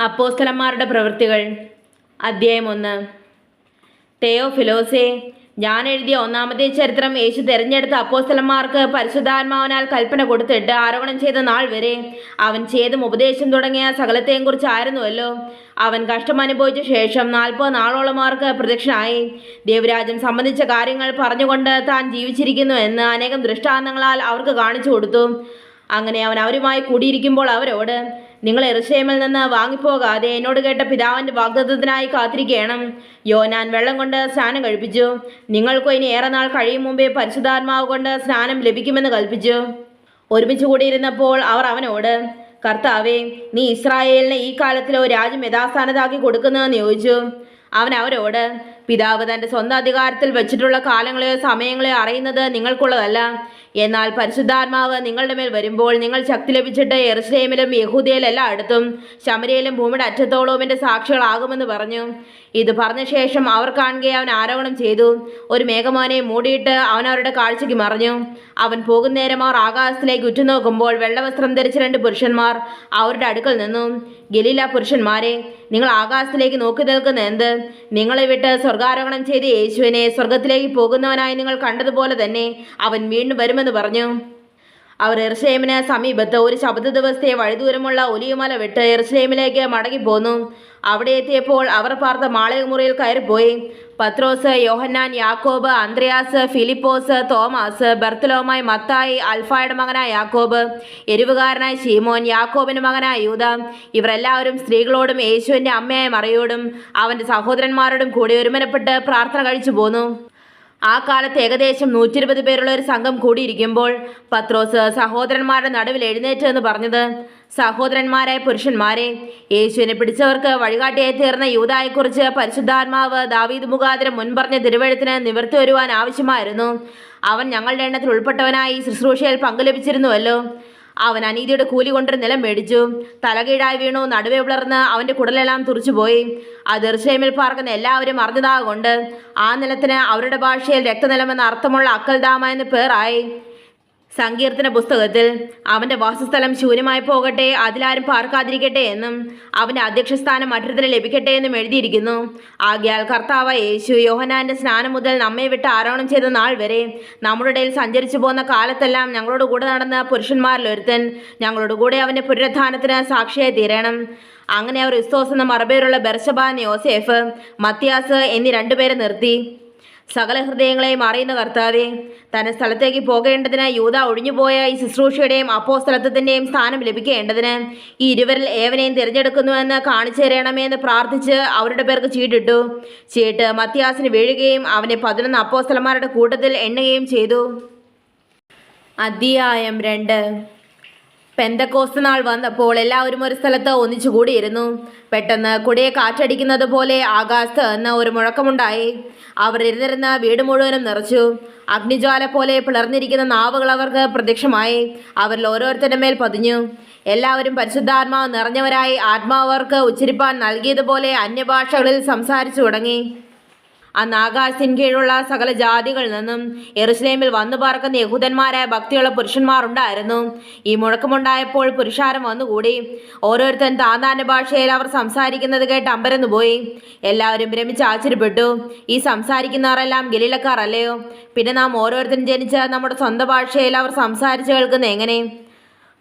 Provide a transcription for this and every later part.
അപ്പോസ്തലന്മാരുടെ പ്രവൃത്തികൾ. അദ്ധ്യായം ഒന്ന്. തെയോഫിലോസെ ഞാൻ എഴുതിയ ഒന്നാമത്തെ ചരിത്രം യേശു തെരഞ്ഞെടുത്ത അപ്പോസ്തലന്മാർക്ക് പരിശുദ്ധാത്മാവിനാൽ കൽപ്പന കൊടുത്തിട്ട് ആരോപണം ചെയ്ത നാൾ വരെ അവൻ ചെയ്തും ഉപദേശം തുടങ്ങിയ സകലത്തെയും കുറിച്ചായിരുന്നുവല്ലോ അവൻ കഷ്ടം അനുഭവിച്ച ശേഷം നാൽപ്പത് നാളോളമാർക്ക് പ്രത്യക്ഷനായി. ദേവരാജ്യം സംബന്ധിച്ച കാര്യങ്ങൾ പറഞ്ഞുകൊണ്ട് താൻ ജീവിച്ചിരിക്കുന്നു എന്ന് അനേകം ദൃഷ്ടാന്തങ്ങളാൽ അവർക്ക് കാണിച്ചു കൊടുത്തു. അങ്ങനെ അവൻ അവരുമായി കൂടിയിരിക്കുമ്പോൾ അവരോട് നിങ്ങൾ എറുശലേമിൽ നിന്ന് വാങ്ങിപ്പോകാതെ എന്നോട് കേട്ട പിതാവിന്റെ വാഗ്ദത്തത്തിനായി കാത്തിരിക്കണം. യോനാൻ വെള്ളം കൊണ്ട് സ്നാനം കഴിപ്പിച്ചു. നിങ്ങൾക്കും ഇനി ഏറെ നാൾ കഴിയും മുമ്പേ പരിശുദ്ധാത്മാവ് കൊണ്ട് സ്നാനം ലഭിക്കുമെന്ന് കൽപ്പിച്ചു. ഒരുമിച്ച് കൂടിയിരുന്നപ്പോൾ അവർ അവനോട് കർത്താവേ നീ ഇസ്രായേലിനെ ഈ കാലത്തിലോ രാജ്യം യഥാസ്ഥാനത്താക്കി കൊടുക്കുന്നതെന്ന് ചോദിച്ചു. അവൻ അവരോട് പിതാവ് തന്റെ സ്വന്തം അധികാരത്തിൽ വെച്ചിട്ടുള്ള കാലങ്ങളെയോ സമയങ്ങളെയോ അറിയുന്നത് നിങ്ങൾക്കുള്ളതല്ല. എന്നാൽ പരിശുദ്ധാത്മാവ് നിങ്ങളുടെ മേൽ വരുമ്പോൾ നിങ്ങൾ ശക്തി ലഭിച്ചിട്ട് എറുസലേമിലും യഹൂദയിലും എല്ലായിടത്തും ശമരയിലും ഭൂമിയുടെ അറ്റത്തോളവും എന്റെ സാക്ഷികളാകുമെന്ന് പറഞ്ഞു. ഇത് പറഞ്ഞ ശേഷം അവർ കാണുകയെ അവൻ ആരോപണം ചെയ്തു. ഒരു മേഘമോനെ മൂടിയിട്ട് അവൻ അവരുടെ കാഴ്ചയ്ക്ക് മറിഞ്ഞു. അവൻ പോകുന്നേരം അവർ ആകാശത്തിലേക്ക് ഉറ്റുനോക്കുമ്പോൾ വെള്ളവസ്ത്രം ധരിച്ച രണ്ട് പുരുഷന്മാർ അവരുടെ അടുക്കൽ നിന്നു. ഗലീല പുരുഷന്മാരെ നിങ്ങൾ ആകാശത്തിലേക്ക് നോക്കി നിൽക്കുന്ന എന്ത്? നിങ്ങളെ വിട്ട് സ്വർഗാരോഹണം ചെയ്ത് യേശുവിനെ സ്വർഗത്തിലേക്ക് പോകുന്നവനായി നിങ്ങൾ കണ്ടതുപോലെ തന്നെ അവൻ വീണ്ടും വരുമെന്ന് പറഞ്ഞു. അവർ എർഷേമിന് സമീപത്ത് ഒരു ശബ്ദ ദിവസത്തെ വഴിദൂരമുള്ള ഒലിയുമല വിട്ട് എർഷേമിലേക്ക് മടങ്ങിപ്പോന്നു അവിടെ എത്തിയപ്പോൾ അവർ പാർത്ത മാളികമുറിയിൽ കയറിപ്പോയി. പത്രോസ് യോഹന്നാൻ യാക്കോബ് അന്ത്രയാസ് ഫിലിപ്പോസ് തോമസ് ബർത്തലോമായി മത്തായി അൽഫായുടെ മകനായ യാക്കോബ് എരിവുകാരനായ ഷീമോൻ യാക്കോബിന്റെ മകനായ യൂത ഇവരെല്ലാവരും സ്ത്രീകളോടും യേശുവിന്റെ അമ്മയായ മറിയോടും അവന്റെ സഹോദരന്മാരോടും കൂടി ഒരുമനപ്പെട്ട് പ്രാർത്ഥന കഴിച്ചു പോന്നു. ആ കാലത്ത് ഏകദേശം നൂറ്റി ഇരുപത് പേരുള്ള ഒരു സംഘം കൂടിയിരിക്കുമ്പോൾ പത്രോസ് സഹോദരന്മാരുടെ നടുവിൽ എഴുന്നേറ്റ് എന്ന് പറഞ്ഞത്. സഹോദരന്മാരായ പുരുഷന്മാരെ യേശുവിനെ പിടിച്ചവർക്ക് വഴികാട്ടിയായി തീർന്ന യൂതായെക്കുറിച്ച് പരിശുദ്ധാത്മാവ് ദാവീദ് മുഖാതിരം മുൻപറഞ്ഞ തിരുവഴുത്തിന് നിവർത്തി വരുവാൻ ആവശ്യമായിരുന്നു. അവൻ ഞങ്ങളുടെ എണ്ണത്തിൽ ഉൾപ്പെട്ടവനായി ശുശ്രൂഷയിൽ പങ്കു ലഭിച്ചിരുന്നുവല്ലോ അവൻ അനീതിയുടെ കൂലി കൊണ്ടൊരു നിലം മേടിച്ചു. തലകീഴായി വീണു. നടുവേ പിളർന്ന് അവന്റെ കുടലെല്ലാം തുറച്ചുപോയി ആ ദൃശ്യമിൽ പാർക്കുന്ന എല്ലാവരും അറിഞ്ഞതാകൊണ്ട് ആ നിലത്തിന് അവരുടെ ഭാഷയിൽ രക്തനിലമെന്ന അർത്ഥമുള്ള അക്കൽദാമ എന്ന് പേരായി. സങ്കീർത്തന പുസ്തകത്തിൽ അവന്റെ വാസസ്ഥലം ശൂന്യമായി പോകട്ടെ അതിലാരും പാർക്കാതിരിക്കട്ടെ എന്നും അവന്റെ അധ്യക്ഷസ്ഥാനം മറ്റൊരുത്തിന് ലഭിക്കട്ടെ എന്നും എഴുതിയിരിക്കുന്നു. ആകയാൽ കർത്താവ് യേശു യോഹനാന്റെ സ്നാനം മുതൽ നമ്മെ വിട്ട് ആരോഹണം ചെയ്ത നാൾ വരെ നമ്മുടെ ഇടയിൽ സഞ്ചരിച്ചു പോകുന്ന കാലത്തെല്ലാം ഞങ്ങളോട് കൂടെ നടന്ന പുരുഷന്മാരിൽ ഒരുത്തൻ ഞങ്ങളോട് കൂടെ അവന്റെ പുനരുദ്ധാനത്തിന് സാക്ഷിയായി തീരണം. അങ്ങനെ അവർ ഇസ്തോസ് എന്ന മറുപേരുള്ള ബർഷബാൻ യോസേഫ് മത്യാസ് എന്നീ രണ്ടുപേരെ നിർത്തി. സകല ഹൃദയങ്ങളെയും അറിയുന്ന കർത്താവെ തന്റെ സ്ഥലത്തേക്ക് പോകേണ്ടതിന് യൂത ഒഴിഞ്ഞുപോയ ഈ ശുശ്രൂഷയുടെയും അപ്പോ സ്ഥലത്തിന്റെയും സ്ഥാനം ലഭിക്കേണ്ടതിന് ഈ ഇരുവരിൽ ഏവനെയും തിരഞ്ഞെടുക്കുന്നുവെന്ന് കാണിച്ചു തരണമേ എന്ന് പ്രാർത്ഥിച്ച് അവരുടെ പേർക്ക് ചീട്ടിട്ടു. ചീട്ട് മത്യാസിന് വീഴുകയും അവനെ പതിനൊന്ന് അപ്പോസ്തലന്മാരുടെ കൂട്ടത്തിൽ എണ്ണുകയും ചെയ്തു. അധ്യായം രണ്ട്. പെന്തക്കോസ്ത് നാൾ വന്നപ്പോൾ എല്ലാവരും ഒരു സ്ഥലത്ത് ഒന്നിച്ചു കൂടിയിരുന്നു. പെട്ടെന്ന് കുടിയെ കാറ്റടിക്കുന്നത് പോലെ ആകാശത്ത് നിന്ന് ഒരു മുഴക്കമുണ്ടായി. അവർ ഇരുന്നിരുന്ന വീട് മുഴുവനും നിറച്ചു. അഗ്നിജ്വാല പോലെ പിളർന്നിരിക്കുന്ന നാവുകൾ അവർക്ക് പ്രത്യക്ഷമായി. അവരിൽ ഓരോരുത്തരുടെ മേൽ പതിഞ്ഞു. എല്ലാവരും പരിശുദ്ധാത്മാവ് നിറഞ്ഞവരായി ആത്മാവർക്ക് ഉച്ചരിപ്പാൻ നൽകിയതുപോലെ അന്യഭാഷകളിൽ സംസാരിച്ചു തുടങ്ങി. അന്ന് ആകാശത്തിന് കീഴുള്ള സകല ജാതികളിൽ നിന്നും എറുസലേമിൽ വന്നു പാർക്കുന്ന യഹൂദന്മാരായ ഭക്തിയുള്ള പുരുഷന്മാരുണ്ടായിരുന്നു. ഈ മുഴക്കമുണ്ടായപ്പോൾ പുരുഷാരം വന്നുകൂടി. ഓരോരുത്തൻ താന്താന്റെ ഭാഷയിൽ അവർ സംസാരിക്കുന്നത് കേട്ട് അമ്പരന്നു പോയി. എല്ലാവരും ഭ്രമിച്ച് ആശ്ചര്യപ്പെട്ടു. ഈ സംസാരിക്കുന്നവരെല്ലാം ഗലീലക്കാർ അല്ലയോ? പിന്നെ നാം ഓരോരുത്തരും ജനിച്ച നമ്മുടെ സ്വന്തം ഭാഷയിൽ അവർ സംസാരിച്ചു കേൾക്കുന്നത് എങ്ങനെ?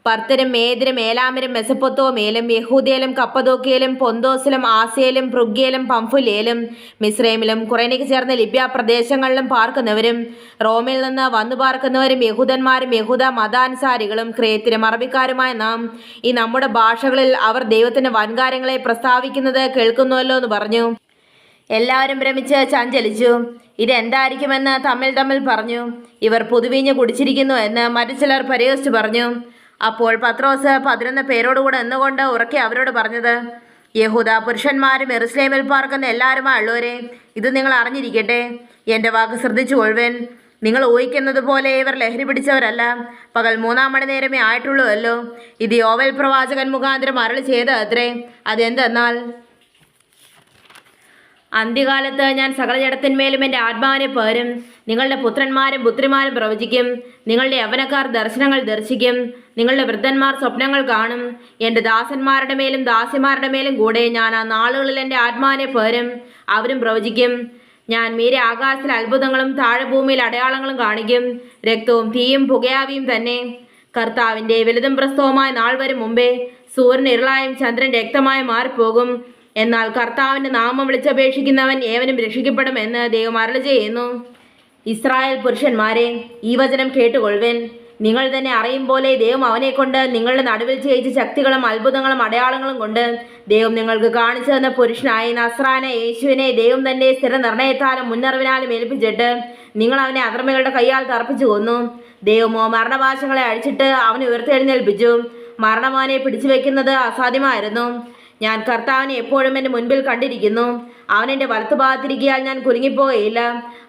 പർത്തരും ഏലാമരം ഏലാമരും മെസപ്പൊത്തോമേലും യഹൂദേലും കപ്പതോക്കിയയിലും പൊന്തോസിലും ആസിയയിലും പൃഗ്യയിലും പംഫുലേലും മിസ്രൈമിലും കുറേനയ്ക്ക് ചേർന്ന ലിബ്യ പ്രദേശങ്ങളിലും പാർക്കുന്നവരും റോമിൽ നിന്ന് വന്നു പാർക്കുന്നവരും യഹൂദന്മാരും യഹൂദ മതാനുസാരികളും ക്രേത്തിലും അറബിക്കാരുമായ നാം ഈ നമ്മുടെ ഭാഷകളിൽ അവർ ദൈവത്തിന്റെ വൻകാര്യങ്ങളെ പ്രസ്താവിക്കുന്നത് കേൾക്കുന്നുവല്ലോ എന്ന് പറഞ്ഞു. എല്ലാവരും ഭ്രമിച്ച് ചഞ്ചലിച്ചു. ഇതെന്തായിരിക്കുമെന്ന് തമ്മിൽ തമ്മിൽ പറഞ്ഞു. ഇവർ പുതുവീഞ്ഞ് കുടിച്ചിരിക്കുന്നു എന്ന് മറ്റു ചിലർ പരിഹസിച്ചു പറഞ്ഞു. അപ്പോൾ പത്രോസ് പതിനൊന്ന് പേരോടുകൂടെ എന്നുകൊണ്ട് ഉറക്കെ അവരോട് പറഞ്ഞത് യഹൂദ പുരുഷന്മാരും എറുസ്ലേമിൽ പാർക്കുന്ന എല്ലാവരുമായുള്ളവരെ ഇത് നിങ്ങൾ അറിഞ്ഞിരിക്കട്ടെ. എന്റെ വാക്ക് ശ്രദ്ധിച്ചു കൊള്ളുവൻ. നിങ്ങൾ ഊഹിക്കുന്നത് പോലെ ഇവർ ലഹരി പിടിച്ചവരല്ല. പകൽ മൂന്നാം മണി നേരമേ ആയിട്ടുള്ളൂവല്ലോ ഇത് യോവൽ പ്രവാചകൻ മുഖാന്തരം അരളി ചെയ്ത അത്രേ അതെന്തെന്നാൽ അന്ത്യകാലത്ത് ഞാൻ സകല ജഡത്തിന്മേലും എന്റെ ആത്മാവിനെ പേരും നിങ്ങളുടെ പുത്രന്മാരും പുത്രിമാരും പ്രവചിക്കും. നിങ്ങളുടെ യവനക്കാർ ദർശനങ്ങൾ ദർശിക്കും. നിങ്ങളുടെ വൃദ്ധന്മാർ സ്വപ്നങ്ങൾ കാണും. എന്റെ ദാസന്മാരുടെ മേലും ദാസിമാരുടെ മേലും കൂടെ ഞാൻ ആ നാളുകളിൽ എന്റെ ആത്മാവിനെ പേരും അവരും പ്രവചിക്കും. ഞാൻ മീരെ ആകാശത്തിൽ അത്ഭുതങ്ങളും താഴെ ഭൂമിയിൽ അടയാളങ്ങളും കാണിക്കും. രക്തവും തീയും പുകയാവിയും തന്നെ. കർത്താവിന്റെ വലുതും പ്രസ്തവമായ നാൾ വരും മുമ്പേ സൂര്യൻ ഇരുളായും ചന്ദ്രൻ രക്തമായും മാറിപ്പോകും. എന്നാൽ കർത്താവിന്റെ നാമം വിളിച്ചപേക്ഷിക്കുന്നവൻ ഏവനും രക്ഷിക്കപ്പെടുമെന്ന് ദൈവം അരളി ചെയ്യുന്നു. ഇസ്രായേൽ പുരുഷന്മാരെ ഈ വചനം കേട്ടുകൊള്ളുവൻ. നിങ്ങൾ തന്നെ അറിയും പോലെ ദൈവം അവനെ കൊണ്ട് നിങ്ങളുടെ നടുവിൽ ചെയ്യിച്ച ശക്തികളും അത്ഭുതങ്ങളും അടയാളങ്ങളും കൊണ്ട് ദൈവം നിങ്ങൾക്ക് കാണിച്ചു തന്ന പുരുഷനായ നസ്രാന യേശുവിനെ ദൈവം തന്റെ സ്ഥിര നിർണയത്താലും മുന്നറിവിനാലും ഏൽപ്പിച്ചിട്ട് നിങ്ങൾ അവനെ അധർമ്മികളുടെ കൈയാൽ തർപ്പിച്ചു കൊന്നു. ദൈവമോ മരണഭാഷകളെ അഴിച്ചിട്ട് അവനെ ഉയർത്തെഴുന്നേൽപ്പിച്ചു. മരണമാനെ പിടിച്ചു വെക്കുന്നത് അസാധ്യമായിരുന്നു. ഞാൻ കർത്താവിനെ എപ്പോഴും എന്റെ മുൻപിൽ കണ്ടിരിക്കുന്നു. അവൻ എന്റെ വലത്തുഭാഗത്തിരിക്കിയാൽ ഞാൻ കുരുങ്ങിപ്പോയില്ല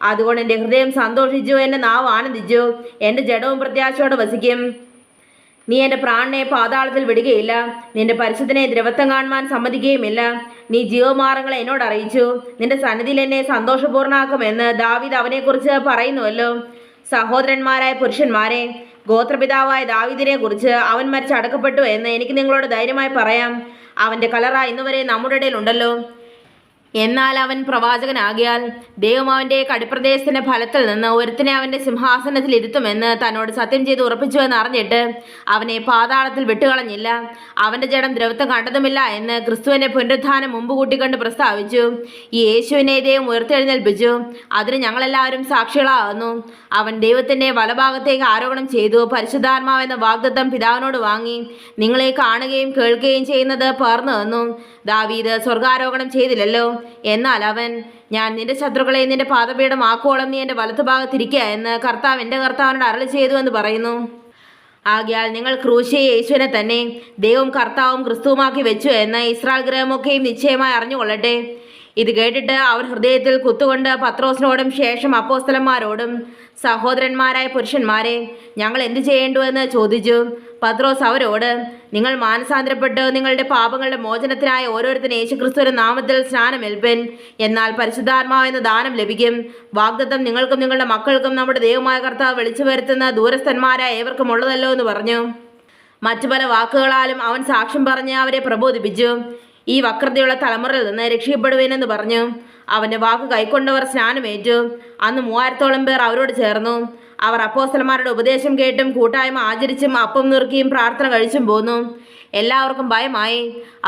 അതുകൊണ്ട് എന്റെ ഹൃദയം സന്തോഷിച്ചു. എന്റെ നാവ് ആനന്ദിച്ചു. എന്റെ ജഡവും പ്രത്യാശയോടെ വസിക്കും. നീ എന്റെ പ്രാണനെ പാതാളത്തിൽ വിടുകയില്ല. നിന്റെ പരിശുദ്ധനെ ദ്രവത്വം കാണുവാൻ സമ്മതിക്കുകയുമില്ല. നീ ജീവമാർഗങ്ങളെ എന്നോട് അറിയിച്ചു. നിന്റെ സന്നിധിയിൽ എന്നെ സന്തോഷപൂർണാക്കുമെന്ന് ദാവീദ് അവനെക്കുറിച്ച് പറയുന്നുവല്ലോ. സഹോദരന്മാരായ പുരുഷന്മാരെ ഗോത്രപിതാവായ ദാവിദിനെ കുറിച്ച് അവൻ മരിച്ച് അടക്കപ്പെട്ടു എന്ന് എനിക്ക് നിങ്ങളോട് ധൈര്യമായി പറയാം. അവന്റെ കളറാ ഇന്നുവരെ നമ്മുടെ ഇടയിലുണ്ടല്ലോ. എന്നാൽ അവൻ പ്രവാചകനാകിയാൽ ദൈവം അവന്റെ കടിപ്രദേശത്തിന്റെ ഫലത്തിൽ നിന്ന് ഒരുത്തിനെ അവന്റെ സിംഹാസനത്തിൽ ഇരുത്തുമെന്ന് തന്നോട് സത്യം ചെയ്ത് ഉറപ്പിച്ചു എന്ന് അറിഞ്ഞിട്ട് അവനെ പാതാളത്തിൽ വിട്ടുകളഞ്ഞില്ല. അവന്റെ ജഡം ദ്രവത്വം കണ്ടതുമില്ല എന്ന് ക്രിസ്തുവിനെ പുനരുദ്ധാനം മുമ്പ് കൂട്ടിക്കൊണ്ട് പ്രസ്താവിച്ചു. യേശുവിനെ ദൈവം ഉയർത്തെഴുന്നേൽപ്പിച്ചു. അതിന് ഞങ്ങളെല്ലാവരും സാക്ഷികളാകുന്നു. അവൻ ദൈവത്തിന്റെ വലഭാഗത്തേക്ക് ആരോപണം ചെയ്തു. പരിശുദ്ധാത്മാവെന്ന വാഗ്ദത്തം പിതാവിനോട് വാങ്ങി. നിങ്ങളെ കാണുകയും കേൾക്കുകയും ചെയ്യുന്നത് പകർന്നു തന്നു. ദാവീദ് സ്വർഗാരോഹണം ചെയ്തില്ലല്ലോ. എന്നാൽ അവൻ ഞാൻ നിന്റെ ശത്രുക്കളെ നിന്റെ പാദപീഠമാക്കോളം നീ എന്റെ വലത്തുഭാഗത്തിരിക്കുക എന്ന് കർത്താവ് എന്റെ കർത്താവിനോട് അരളി ചെയ്തു എന്ന് പറയുന്നു. ആകയാൽ നിങ്ങൾ ക്രൂശിയ യേശുവിനെ തന്നെ ദൈവം കർത്താവും ക്രിസ്തുവുമാക്കി വെച്ചു എന്ന് ഇസ്രായേൽ ഗ്രഹമൊക്കെയും നിശ്ചയമായി അറിഞ്ഞുകൊള്ളട്ടെ. ഇത് കേട്ടിട്ട് അവർ ഹൃദയത്തിൽ കുത്തുകൊണ്ട് പത്രോസിനോടും ശേഷം അപ്പോസ്തലന്മാരോടും സഹോദരന്മാരായ പുരുഷന്മാരെ ഞങ്ങൾ എന്തു ചെയ്യേണ്ടുവെന്ന് ചോദിച്ചു. പത്രോസ് അവരോട് നിങ്ങൾ മാനസാന്തരപ്പെട്ട് നിങ്ങളുടെ പാപങ്ങളുടെ മോചനത്തിനായി ഓരോരുത്തരും യേശുക്രിസ്തുവിന്റെ നാമത്തിൽ സ്നാനമേൽപ്പൻ. എന്നാൽ പരിശുദ്ധാത്മാവെന്ന ദാനം ലഭിക്കും. വാഗ്ദത്തം നിങ്ങൾക്കും നിങ്ങളുടെ മക്കൾക്കും നമ്മുടെ ദൈവമായ കർത്താവ് വിളിച്ചു വരുത്തുന്ന ദൂരസ്ഥന്മാരായ ഏവർക്കും ഉള്ളതല്ലോ എന്ന് പറഞ്ഞു. മറ്റു പല വാക്കുകളാലും അവൻ സാക്ഷ്യം പറഞ്ഞ് അവരെ പ്രബോധിപ്പിച്ചു. ഈ വക്രതയുള്ള തലമുറയിൽ നിന്ന് രക്ഷിക്കപ്പെടുവേനെന്ന് പറഞ്ഞു. അവന്റെ വാക്ക് കൈക്കൊണ്ടവർ സ്നാനമേറ്റു. അന്ന് മൂവായിരത്തോളം പേർ അവരോട് ചേർന്നു. അവർ അപ്പോസ്റ്റലന്മാരുടെ ഉപദേശം കേട്ടും കൂട്ടായ്മ ആചരിച്ചും അപ്പം നുറുക്കിയും പ്രാർത്ഥന കഴിച്ചും പോന്നു. എല്ലാവർക്കും ഭയമായി.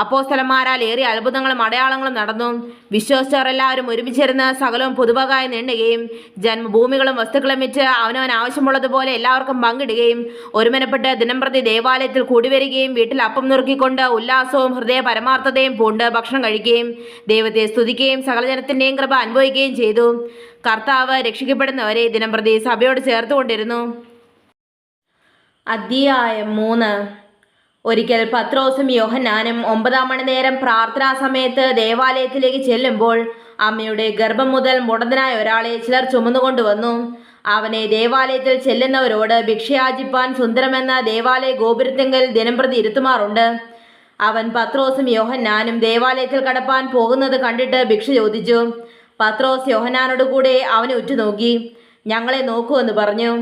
അപ്പോസ്തലന്മാരാൽ ഏറിയ അത്ഭുതങ്ങളും അടയാളങ്ങളും നടന്നു. വിശ്വസിച്ചവർ എല്ലാവരും ഒരുമിച്ചിരുന്ന് സകലവും പുതുവകായി നീണ്ടുകയും ജന്മഭൂമികളും വസ്തുക്കളും വെച്ച് അവനവൻ ആവശ്യമുള്ളതുപോലെ എല്ലാവർക്കും പങ്കിടുകയും ഒരുമനപ്പെട്ട് ദിനംപ്രതി ദേവാലയത്തിൽ കൂടിവരികയും വീട്ടിൽ അപ്പം നുറുക്കിക്കൊണ്ട് ഉല്ലാസവും ഹൃദയ പരമാർത്ഥതയും പൂണ്ട് ഭക്ഷണം കഴിക്കുകയും ദൈവത്തെ സ്തുതിക്കുകയും സകലജനത്തിന്റെയും കൃപ അനുഭവിക്കുകയും ചെയ്തു. കർത്താവ് രക്ഷിക്കപ്പെടുന്നവരെ ദിനംപ്രതി സഭയോട് ചേർത്തുകൊണ്ടിരുന്നു. അധ്യായം മൂന്ന്. ഒരിക്കൽ പത്രോസും യോഹന്നാനും ഒമ്പതാം മണി നേരം പ്രാർത്ഥനാ സമയത്ത് ദേവാലയത്തിലേക്ക് ചെല്ലുമ്പോൾ അമ്മയുടെ ഗർഭം മുതൽ മുടന്തനായ ഒരാളെ ചിലർ ചുമന്നുകൊണ്ടുവന്നു അവനെ ദേവാലയത്തിൽ ചെല്ലുന്നവരോട് ഭിക്ഷയാചിപ്പാൻ സുന്ദരമെന്ന ദേവാലയ ഗോപുരത്തെങ്കിൽ ദിനംപ്രതി ഇരുത്തുമാറുണ്ട്. അവൻ പത്രോസും യോഹന്നാനും ദേവാലയത്തിൽ കടപ്പാൻ പോകുന്നത് കണ്ടിട്ട് ഭിക്ഷ ചോദിച്ചു. പത്രോസ് യോഹന്നാനോട് കൂടെ അവനെ ഉറ്റുനോക്കി. ഞങ്ങളെ നോക്കൂ എന്ന് പറഞ്ഞു.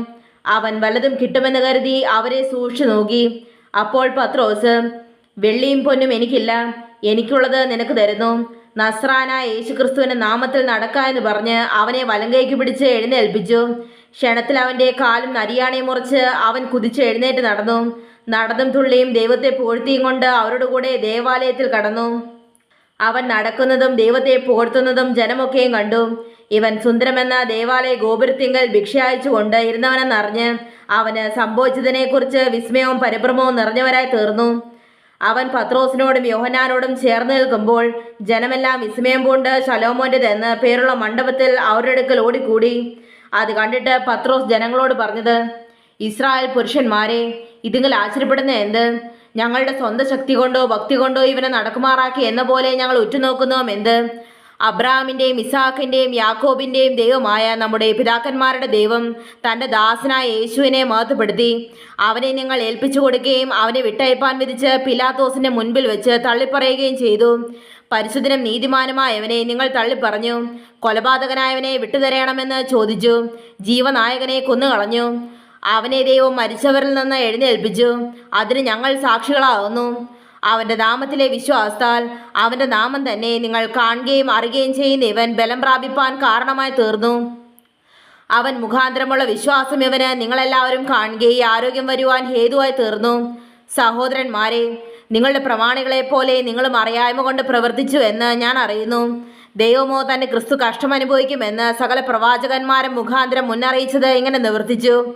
അവൻ വല്ലതും കിട്ടുമെന്ന് കരുതി അവരെ സൂക്ഷിച്ചു നോക്കി. അപ്പോൾ പത്രോസ് വെള്ളിയും പൊന്നും എനിക്കില്ല. എനിക്കുള്ളത് നിനക്ക് തരുന്നു. നസ്രാനായ യേശുക്രിസ്തുവിന്റെ നാമത്തിൽ നടക്ക എന്ന് പറഞ്ഞ് അവനെ വലങ്കയ്ക്ക് പിടിച്ച് എഴുന്നേൽപ്പിച്ചു. ക്ഷണത്തിൽ അവന്റെ കാലും നരിയാണെ മുറിച്ച് അവൻ കുതിച്ച് എഴുന്നേറ്റ് നടന്നു. നടന്നും തുള്ളിയും ദൈവത്തെ പൂഴ്ത്തിയും കൊണ്ട് അവരുടെ കൂടെ ദേവാലയത്തിൽ കടന്നു. അവൻ നടക്കുന്നതും ദൈവത്തെ പുകഴ്ത്തുന്നതും ജനമൊക്കെയും കണ്ടു. ഇവൻ സുന്ദരമെന്ന ദേവാലയ ഗോപുരത്തിങ്കൽ ഭിക്ഷ അയച്ചുകൊണ്ട് ഇരുന്നവനെന്നറിഞ്ഞ് അവന് സംഭവിച്ചതിനെക്കുറിച്ച് വിസ്മയവും പരിഭ്രമവും നിറഞ്ഞവരായി തീർന്നു. അവൻ പത്രോസിനോടും യോഹനാനോടും ചേർന്ന് നിൽക്കുമ്പോൾ ജനമെല്ലാം വിസ്മയം പൂണ്ട് ശലോമോന്റെതെന്ന് പേരുള്ള മണ്ഡപത്തിൽ അവരുടെ അടുക്കൽ ഓടിക്കൂടി. അത് കണ്ടിട്ട് പത്രോസ് ജനങ്ങളോട് പറഞ്ഞത് ഇസ്രായേൽ പുരുഷന്മാരെ ഇതിങ്ങൾ ആശ്ചര്യപ്പെടുന്ന എന്ത്? ഞങ്ങളുടെ സ്വന്തം ശക്തി കൊണ്ടോ ഭക്തി കൊണ്ടോ ഇവനെ നടക്കുമാറാക്കി എന്ന പോലെ ഞങ്ങൾ ഉറ്റുനോക്കുന്നോം. എന്ത്? അബ്രാമിന്റെയും ഇസാഖിന്റെയും യാക്കോബിന്റെയും ദൈവമായ നമ്മുടെ പിതാക്കന്മാരുടെ ദൈവം തന്റെ ദാസനായ യേശുവിനെ മഹത്വപ്പെടുത്തി. അവനെ നിങ്ങൾ ഏൽപ്പിച്ചു കൊടുക്കുകയും അവനെ വിട്ടയപ്പാൻ വിധിച്ച് പിലാത്തോസിന്റെ മുൻപിൽ വെച്ച് തള്ളിപ്പറയുകയും ചെയ്തു. പരിശുദ്ധനും നീതിമാനുമായവനെ നിങ്ങൾ തള്ളിപ്പറഞ്ഞു. കൊലപാതകനായവനെ വിട്ടുതരയണമെന്ന് ചോദിച്ചു. ജീവനായകനെ കൊന്നുകളഞ്ഞു. അവനെ ദൈവം മരിച്ചവരിൽ നിന്ന് എഴുന്നേൽപ്പിച്ചു. അതിന് ഞങ്ങൾ സാക്ഷികളാകുന്നു അവന്റെ നാമത്തിലെ വിശ്വാസത്താൽ അവന്റെ നാമം തന്നെ നിങ്ങൾ കാണുകയും അറിയുകയും ചെയ്യുന്ന ഇവൻ ബലം പ്രാപിപ്പാൻ കാരണമായി തീർന്നു. അവൻ മുഖാന്തരമുള്ള വിശ്വാസം ഇവന് നിങ്ങളെല്ലാവരും കാണുകയും ആരോഗ്യം വരുവാൻ ഹേതുവായി തീർന്നു. സഹോദരന്മാരെ നിങ്ങളുടെ പ്രമാണികളെ പോലെ നിങ്ങളും അറിയായ്മ കൊണ്ട് പ്രവർത്തിച്ചു എന്ന് ഞാൻ അറിയുന്നു. ദൈവമോ തന്നെ ക്രിസ്തു കഷ്ടം അനുഭവിക്കുമെന്ന് സകല പ്രവാചകന്മാരും മുഖാന്തരം മുന്നറിയിച്ചത് എങ്ങനെ നിവർത്തിച്ചു.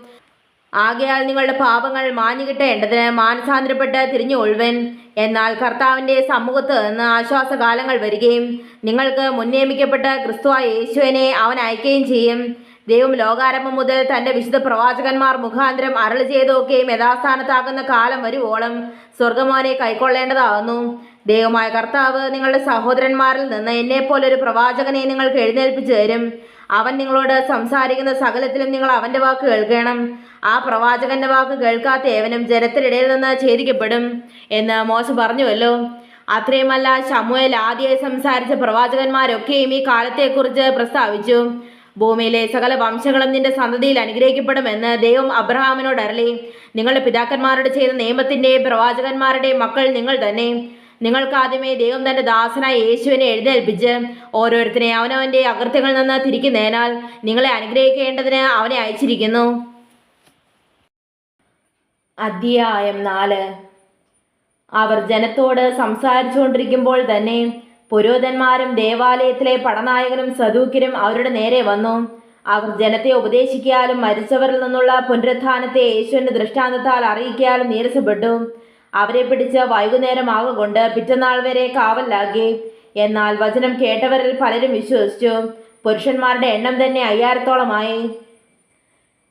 ആകയാൽ നിങ്ങളുടെ പാപങ്ങൾ മാഞ്ഞു കിട്ടേണ്ടതിന് മാനസാന്തരപ്പെട്ട് തിരിഞ്ഞു ഒഴുവൻ. എന്നാൽ കർത്താവിന്റെ സമൂഹത്ത് നിന്ന് ആശ്വാസകാലങ്ങൾ വരികയും നിങ്ങൾക്ക് മുന്നേമിക്കപ്പെട്ട ക്രിസ്തുവായ യേശുവിനെ അവൻ അയക്കുകയും ചെയ്യും. ദൈവം ലോകാരംഭം മുതൽ തന്റെ വിശുദ്ധ പ്രവാചകന്മാർ മുഖാന്തരം അരളി ചെയ്തൊക്കെയും യഥാസ്ഥാനത്താകുന്ന കാലം വരുവോളം സ്വർഗമോനെ കൈക്കൊള്ളേണ്ടതാകുന്നു ദൈവമായ കർത്താവ് നിങ്ങളുടെ സഹോദരന്മാരിൽ നിന്ന് എന്നെപ്പോലൊരു പ്രവാചകനെ നിങ്ങൾക്ക് എഴുന്നേൽപ്പിച്ചു തരും. അവൻ നിങ്ങളോട് സംസാരിക്കുന്ന സകലത്തിലും നിങ്ങൾ അവന്റെ വാക്ക് കേൾക്കണം. ആ പ്രവാചകന്റെ വാക്ക് കേൾക്കാത്ത ഏവനും ജനത്തിനിടയിൽ നിന്ന് ഛേദിക്കപ്പെടും എന്ന് മോശ പറഞ്ഞുവല്ലോ. അത്രയുമല്ല ശമുവേൽ ആദ്യമായി സംസാരിച്ച പ്രവാചകന്മാരൊക്കെയും ഈ കാലത്തെക്കുറിച്ച് പ്രസ്താവിച്ചു. ഭൂമിയിലെ സകല വംശങ്ങളും നിന്റെ സന്തതിയിൽ അനുഗ്രഹിക്കപ്പെടുമെന്ന് ദൈവം അബ്രഹാമിനോട് അരളി. നിങ്ങളുടെ പിതാക്കന്മാരുടെ ചെയ്ത നിയമത്തിന്റെയും പ്രവാചകന്മാരുടെയും മക്കൾ നിങ്ങൾ തന്നെ. നിങ്ങൾക്ക് ആദ്യമേ ദൈവം തന്റെ ദാസനായ യേശുവിനെ എഴുന്നേൽപ്പിച്ച് ഓരോരുത്തരെ അവനവന്റെ അകൃത്യങ്ങളിൽ നിന്ന് തിരിക്കുന്നതിനാൽ നിങ്ങളെ അനുഗ്രഹിക്കേണ്ടതിന് അവനെ അയച്ചിരിക്കുന്നു. അധ്യായം നാല്. അവർ ജനത്തോട് സംസാരിച്ചുകൊണ്ടിരിക്കുമ്പോൾ തന്നെ പുരോഹിതന്മാരും ദേവാലയത്തിലെ പടനായകനും സദൂക്കിനും അവരുടെ നേരെ വന്നു. അവർ ജനത്തെ ഉപദേശിക്കാനും മരിച്ചവരിൽ നിന്നുള്ള പുനരുത്ഥാനത്തെ യേശുവിന്റെ ദൃഷ്ടാന്തത്താൽ അറിയിക്കാനും നീരസപ്പെട്ടു. അവരെ പിടിച്ച് വൈകുന്നേരമാകും കൊണ്ട് പിറ്റന്നാൾ വരെ കാവലാക്കി. എന്നാൽ വചനം കേട്ടവരിൽ പലരും വിശ്വസിച്ചു. പുരുഷന്മാരുടെ എണ്ണം തന്നെ അയ്യായിരത്തോളമായി.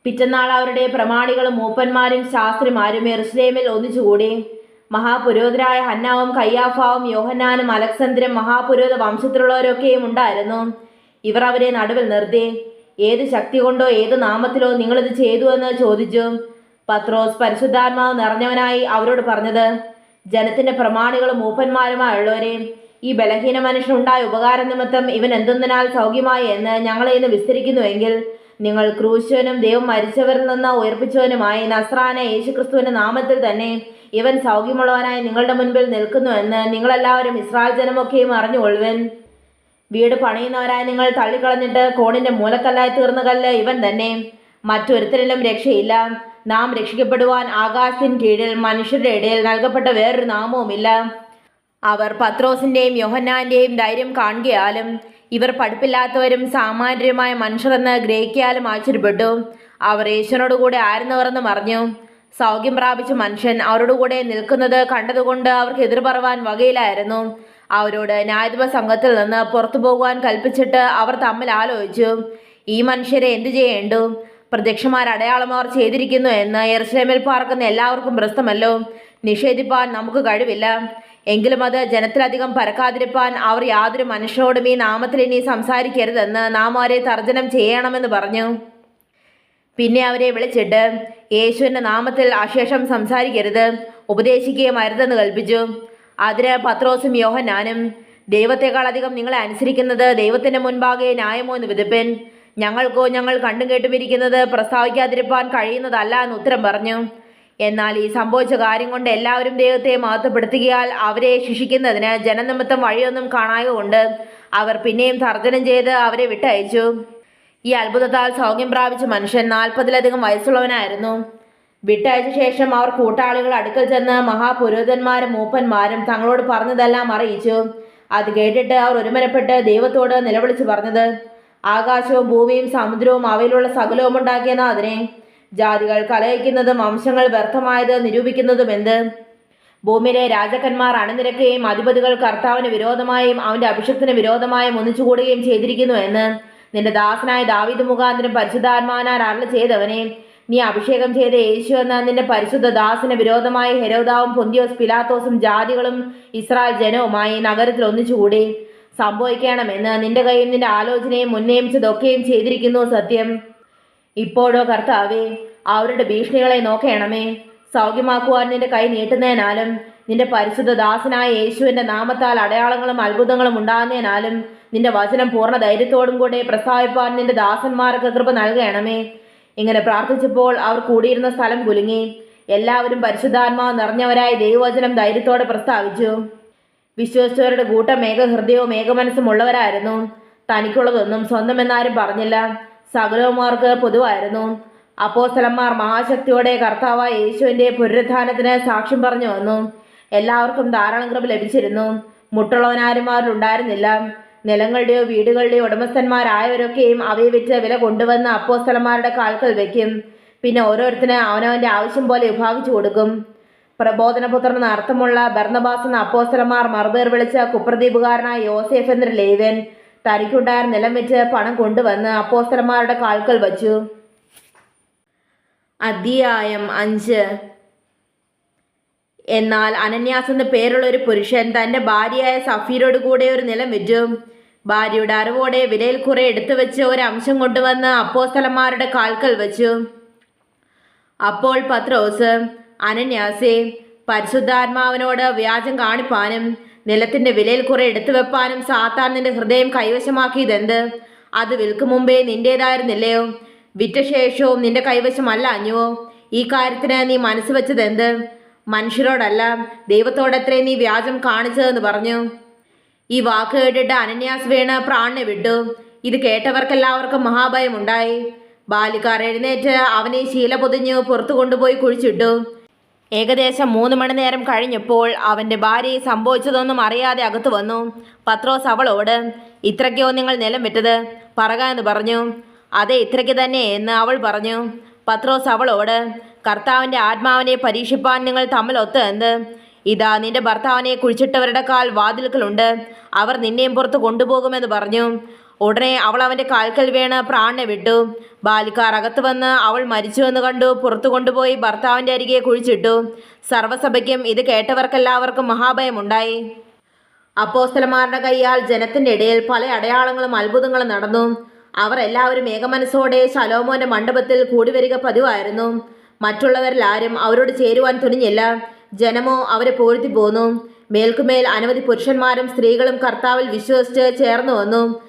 പിറ്റന്നാൾ അവരുടെ പ്രമാണികളും മൂപ്പന്മാരും ശാസ്ത്രിമാരും എറുസലേമിൽ ഒന്നിച്ചുകൂടി. മഹാപുരോഹിതരായ ഹന്നാവും കയ്യാഫാവും യോഹന്നാനും അലക്സന്ദ്രും മഹാപുരോഹിത വംശത്തിലുള്ളവരൊക്കെയും ഉണ്ടായിരുന്നു. ഇവർ അവരെ നടുവിൽ നിർത്തി. ഏത് ശക്തി കൊണ്ടോ ഏത് നാമത്തിലോ നിങ്ങളിത് ചെയ്തു എന്ന് ചോദിച്ചു. പത്രോസ് പരിശുദ്ധാത്മാവ് നിറഞ്ഞവനായി അവരോട് പറഞ്ഞത് ജനത്തിന്റെ പ്രമാണികളും മൂപ്പന്മാരുമായുള്ളവരെ ഈ ബലഹീന മനുഷ്യനുണ്ടായ ഉപകാര നിമിത്തം ഇവൻ എന്തെന്നാൽ സൗഖ്യമായി എന്ന് ഞങ്ങളെ ഇന്ന് വിസ്തരിക്കുന്നുവെങ്കിൽ നിങ്ങൾ ക്രൂശനും ദൈവം മരിച്ചവരിൽ നിന്ന് ഉയർപ്പിച്ചവനുമായി നസ്രാന യേശുക്രിസ്തുവിന്റെ നാമത്തിൽ തന്നെ ഇവൻ സൗഖ്യമുള്ളവനായി നിങ്ങളുടെ മുൻപിൽ നിൽക്കുന്നു എന്ന് നിങ്ങളെല്ലാവരും ഇസ്രായേൽ ജനമൊക്കെയും അറിഞ്ഞുകൊള്ളുവൻ. വീട് പണിയുന്നവരായി നിങ്ങൾ തള്ളിക്കളഞ്ഞിട്ട് കോണിന്റെ മൂലക്കല്ലായി തീർന്ന കല്ല് ഇവൻ തന്നെ. മറ്റൊരുത്തരിലും രക്ഷയില്ല. നാം രക്ഷിക്കപ്പെടുവാൻ ആകാശത്തിന് കീഴിൽ മനുഷ്യരുടെ ഇടയിൽ നൽകപ്പെട്ട വേറൊരു നാമവുമില്ല. അവർ പത്രോസിന്റെയും യോഹന്നാന്റെയും ധൈര്യം കാണുകയാലും ഇവർ പഠിപ്പില്ലാത്തവരും സാമാന്യരുമായ മനുഷ്യരെന്ന് ഗ്രഹിക്കാലും ആശ്ചര്യപ്പെട്ടു. അവർ യേശുവിനോടുകൂടെ ആയിരുന്നവരെന്ന് പറഞ്ഞു സൗഖ്യം പ്രാപിച്ച മനുഷ്യൻ അവരോടുകൂടെ നിൽക്കുന്നത് കണ്ടതുകൊണ്ട് അവർക്ക് എതിർ പറവാൻ വകയിലായിരുന്നു. അവരോട് ന്യായാധിപ സംഘത്തിൽ നിന്ന് പുറത്തു പോകുവാൻ കൽപ്പിച്ചിട്ട് അവർ തമ്മിൽ ആലോചിച്ചു. ഈ മനുഷ്യരെ എന്തു ചെയ്യേണ്ടു? പ്രത്യക്ഷമാർ അടയാളം അവർ ചെയ്തിരിക്കുന്നു എന്ന് എർസ്ലേമിൽ പാർക്കുന്ന എല്ലാവർക്കും പ്രസ്തമല്ലോ നിഷേധിപ്പാൻ നമുക്ക് കഴിവില്ല. എങ്കിലും അത് ജനത്തിലധികം പരക്കാതിരിപ്പാൻ അവർ യാതൊരു മനുഷ്യരോടും ഈ നാമത്തിൽ ഇനി സംസാരിക്കരുതെന്ന് നാം അവരെ തർജനം ചെയ്യണമെന്ന് പറഞ്ഞു. പിന്നെ അവരെ വിളിച്ചിട്ട് യേശുവിന്റെ നാമത്തിൽ അശേഷം സംസാരിക്കരുത് ഉപദേശിക്കുകയും അരുതെന്ന് കൽപ്പിച്ചു. അതിന് പത്രോസും യോഹനാനും ദൈവത്തെക്കാളധികം നിങ്ങളെ അനുസരിക്കുന്നത് ദൈവത്തിന്റെ മുൻപാകെ ന്യായമോ എന്ന് വിധിപ്പൻ. ഞങ്ങൾക്കോ ഞങ്ങൾ കണ്ടും കേട്ടുമിരിക്കുന്നത് പ്രസ്താവിക്കാതിരിപ്പാൻ കഴിയുന്നതല്ല എന്ന് ഉത്തരം പറഞ്ഞു. എന്നാൽ ഈ സംഭവിച്ച കാര്യം കൊണ്ട് എല്ലാവരും ദൈവത്തെ മഹത്വപ്പെടുത്തുകയാൽ അവരെ ശിക്ഷിക്കുന്നതിന് ജനനിമിത്തം വഴിയൊന്നും കാണായതുകൊണ്ട് അവർ പിന്നെയും തർജനം ചെയ്ത് അവരെ വിട്ടയച്ചു. ഈ അത്ഭുതത്താൽ സൗഖ്യം പ്രാപിച്ച മനുഷ്യൻ നാൽപ്പതിലധികം വയസ്സുള്ളവനായിരുന്നു. വിട്ടയച്ച ശേഷം അവർ കൂട്ടാളികൾ അടുക്കൽ ചെന്ന് മഹാപുരോഹിതന്മാരും മൂപ്പന്മാരും തങ്ങളോട് പറഞ്ഞതെല്ലാം അറിയിച്ചു. അത് കേട്ടിട്ട് അവർ ഒരുമനപ്പെട്ട് ദൈവത്തോട് നിലവിളിച്ച് പറഞ്ഞത് ആകാശവും ഭൂമിയും സമുദ്രവും അവയിലുള്ള സകലവും ഉണ്ടാക്കിയ അതിനെ? ജാതികൾ കലയിക്കുന്നതും വംശങ്ങൾ വ്യർത്ഥമായത് നിരൂപിക്കുന്നതും എന്ത്? ഭൂമിയിലെ രാജാക്കന്മാർ അണിനിരക്കുകയും അധിപതികൾ കർത്താവിന് വിരോധമായും അവന്റെ അഭിഷക്തിന് വിരോധമായും ഒന്നിച്ചുകൂടുകയും ചെയ്തിരിക്കുന്നു എന്ന്? നിന്റെ ദാസനായ ദാവിദ് മുഖാന്തരം പരിശുദ്ധാത്മാനാൽ അരളി ചെയ്തവനെ നീ അഭിഷേകം ചെയ്ത യേശു എന്ന നിന്റെ പരിശുദ്ധ ദാസിന് വിരോധമായി ഹെരോദാവും പൊന്തിയോസ് പിലാത്തോസും ജാതികളും ഇസ്രായേൽ ജനവുമായി നഗരത്തിൽ ഒന്നിച്ചുകൂടി. സംഭവിക്കണമെന്ന് നിന്റെ കൈയും നിന്റെ ആലോചനയും ഉന്നയിച്ചതൊക്കെയും ചെയ്തിരിക്കുന്നു സത്യം. ഇപ്പോഴോ കർത്താവേ അവരുടെ ഭീഷണികളെ നോക്കണമേ. സൗഖ്യമാക്കുവാൻ നിന്റെ കൈ നീട്ടുന്നതിനാലും നിന്റെ പരിശുദ്ധ ദാസനായ യേശുവിന്റെ നാമത്താൽ അടയാളങ്ങളും അത്ഭുതങ്ങളും ഉണ്ടാകുന്നതിനാലും നിന്റെ വചനം പൂർണ ധൈര്യത്തോടും കൂടെ പ്രസ്താവിപ്പാൻ നിന്റെ ദാസന്മാർക്ക് കൃപ നൽകണമേ. ഇങ്ങനെ പ്രാർത്ഥിച്ചപ്പോൾ അവർ കൂടിയിരുന്ന സ്ഥലം കുലുങ്ങി. എല്ലാവരും പരിശുദ്ധാത്മാവ് നിറഞ്ഞവരായി ദൈവവചനം ധൈര്യത്തോടെ പ്രസ്താവിച്ചു. വിശ്വസിച്ചവരുടെ കൂട്ടം ഏകഹൃദയവും ഏകമനസ്സും ഉള്ളവരായിരുന്നു തനിക്കുള്ളതൊന്നും സ്വന്തമെന്നാരും പറഞ്ഞില്ല. സകലവുമാർക്ക് പൊതുവായിരുന്നു. അപ്പോസ്തലന്മാർ മഹാശക്തിയോടെ കർത്താവായ യേശുവിന്റെ പുനരുത്ഥാനത്തിന് സാക്ഷ്യം പറഞ്ഞു വന്നു. എല്ലാവർക്കും ധാരാളം കൃപ ലഭിച്ചിരുന്നു. മുട്ടുള്ളവനാരുമാരിൽ ഉണ്ടായിരുന്നില്ല. നിലങ്ങളുടെയോ വീടുകളുടെയോ ഉടമസ്ഥന്മാരായവരൊക്കെയും അവയെ വിറ്റ് വില കൊണ്ടുവന്ന് അപ്പോസ്തലന്മാരുടെ കാൽക്കൽ വയ്ക്കും പിന്നെ ഓരോരുത്തരും അവനവന്റെ ആവശ്യം പോലെ വിഭാഗിച്ചു കൊടുക്കും. പ്രബോധനപുത്രൻ അർത്ഥമുള്ള ഭരണബാസ് എന്ന അപ്പോസ്തലന്മാർ മറുപേർ വിളിച്ച കുപ്രദീപുകാരനായ യോസേഫ് എന്ന ലേവൻ തനിക്കുണ്ടായ നിലം വെച്ച് പണം കൊണ്ടുവന്ന് അപ്പോസ്തലന്മാരുടെ കാൽക്കൽ വച്ചു. അധ്യായം അഞ്ച്. എന്നാൽ അനന്യാസ് എന്ന പേരുള്ള ഒരു പുരുഷൻ തന്റെ ഭാര്യയായ സഫീരോട് കൂടെ ഒരു നിലം വിറ്റു. ഭാര്യയുടെ അറിവോടെ വിലയിൽ കുറെ എടുത്തു വെച്ച് ഒരു അംശം കൊണ്ടുവന്ന് അപ്പോസ്തലന്മാരുടെ കാൽക്കൽ വെച്ചു. അപ്പോൾ പത്രോസ് അനന്യാസെ പരിശുദ്ധാത്മാവിനോട് വ്യാജം കാണിപ്പാനും നിലത്തിന്റെ വിലയിൽ കുറെ എടുത്തു വെപ്പാനും സാത്താൻ നിന്റെ ഹൃദയം കൈവശമാക്കിയതെന്ത്? അത് വിൽക്കും മുമ്പേ നിന്റേതായിരുന്നില്ലയോ? വിറ്റ ശേഷവും നിന്റെ കൈവശമല്ല അഞ്ഞുവോ ഈ കാര്യത്തിന് നീ മനസ്സ് വെച്ചതെന്ത്? മനുഷ്യരോടല്ല ദൈവത്തോടത്രേ നീ വ്യാജം കാണിച്ചതെന്ന് പറഞ്ഞു. ഈ വാക്ക് കേട്ടിട്ട് അനന്യാസ് വീണ് പ്രാണനെ വിട്ടു. ഇത് കേട്ടവർക്കെല്ലാവർക്കും മഹാഭയമുണ്ടായി. ബാലിക്കാർ എഴുന്നേറ്റ് അവനെ ശീല പൊതിഞ്ഞു പുറത്തു കൊണ്ടുപോയി കുഴിച്ചിട്ടു. ഏകദേശം മൂന്ന് മണി നേരം കഴിഞ്ഞപ്പോൾ അവന്റെ ഭാര്യ സംഭവിച്ചതൊന്നും അറിയാതെ അകത്തു വന്നു. പത്രോസ് അവളോട് ഇത്രയ്ക്കോ നിങ്ങൾ നിലം വിറ്റത് പറക എന്ന് പറഞ്ഞു. അതെ ഇത്രയ്ക്ക് തന്നെ എന്ന് അവൾ പറഞ്ഞു. പത്രോസ് അവളോട് കർത്താവിന്റെ ആത്മാവിനെ പരീക്ഷിപ്പാൻ നിങ്ങൾ തമ്മിൽ ഒത്ത് എന്ത്? ഇതാ നിന്റെ ഭർത്താവിനെ കുഴിച്ചിട്ടവരുടെ കാൽ വാതിൽക്കലുണ്ട് അവർ നിന്നെയും പുറത്ത് കൊണ്ടുപോകുമെന്ന് പറഞ്ഞു. ഉടനെ അവൾ അവന്റെ കാൽക്കൽ വീണ് പ്രാണനെ വിട്ടു. ബാലിക്കാർ അകത്ത് വന്ന് അവൾ മരിച്ചുവെന്ന് കണ്ടു. പുറത്തു കൊണ്ടുപോയി ഭർത്താവിന്റെ അരികെ കുഴിച്ചിട്ടു. സർവസഭയ്ക്കും ഇത് കേട്ടവർക്കെല്ലാവർക്കും മഹാഭയമുണ്ടായി. അപ്പോസ്തലന്മാരുടെ കൈയാൽ ജനത്തിന്റെ ഇടയിൽ പല അടയാളങ്ങളും അത്ഭുതങ്ങളും നടന്നു. അവർ എല്ലാവരും ഏകമനസ്സോടെ ശലോമോന്റെ മണ്ഡപത്തിൽ കൂടി വരിക പതിവായിരുന്നു. മറ്റുള്ളവരിൽ ആരും അവരോട് ചേരുവാൻ തുനിഞ്ഞില്ല. ജനമോ അവരെ പൂഴ്ത്തി പോന്നു. മേൽക്കുമേൽ അനവധി പുരുഷന്മാരും സ്ത്രീകളും കർത്താവിൽ വിശ്വസിച്ച് ചേർന്നു വന്നു.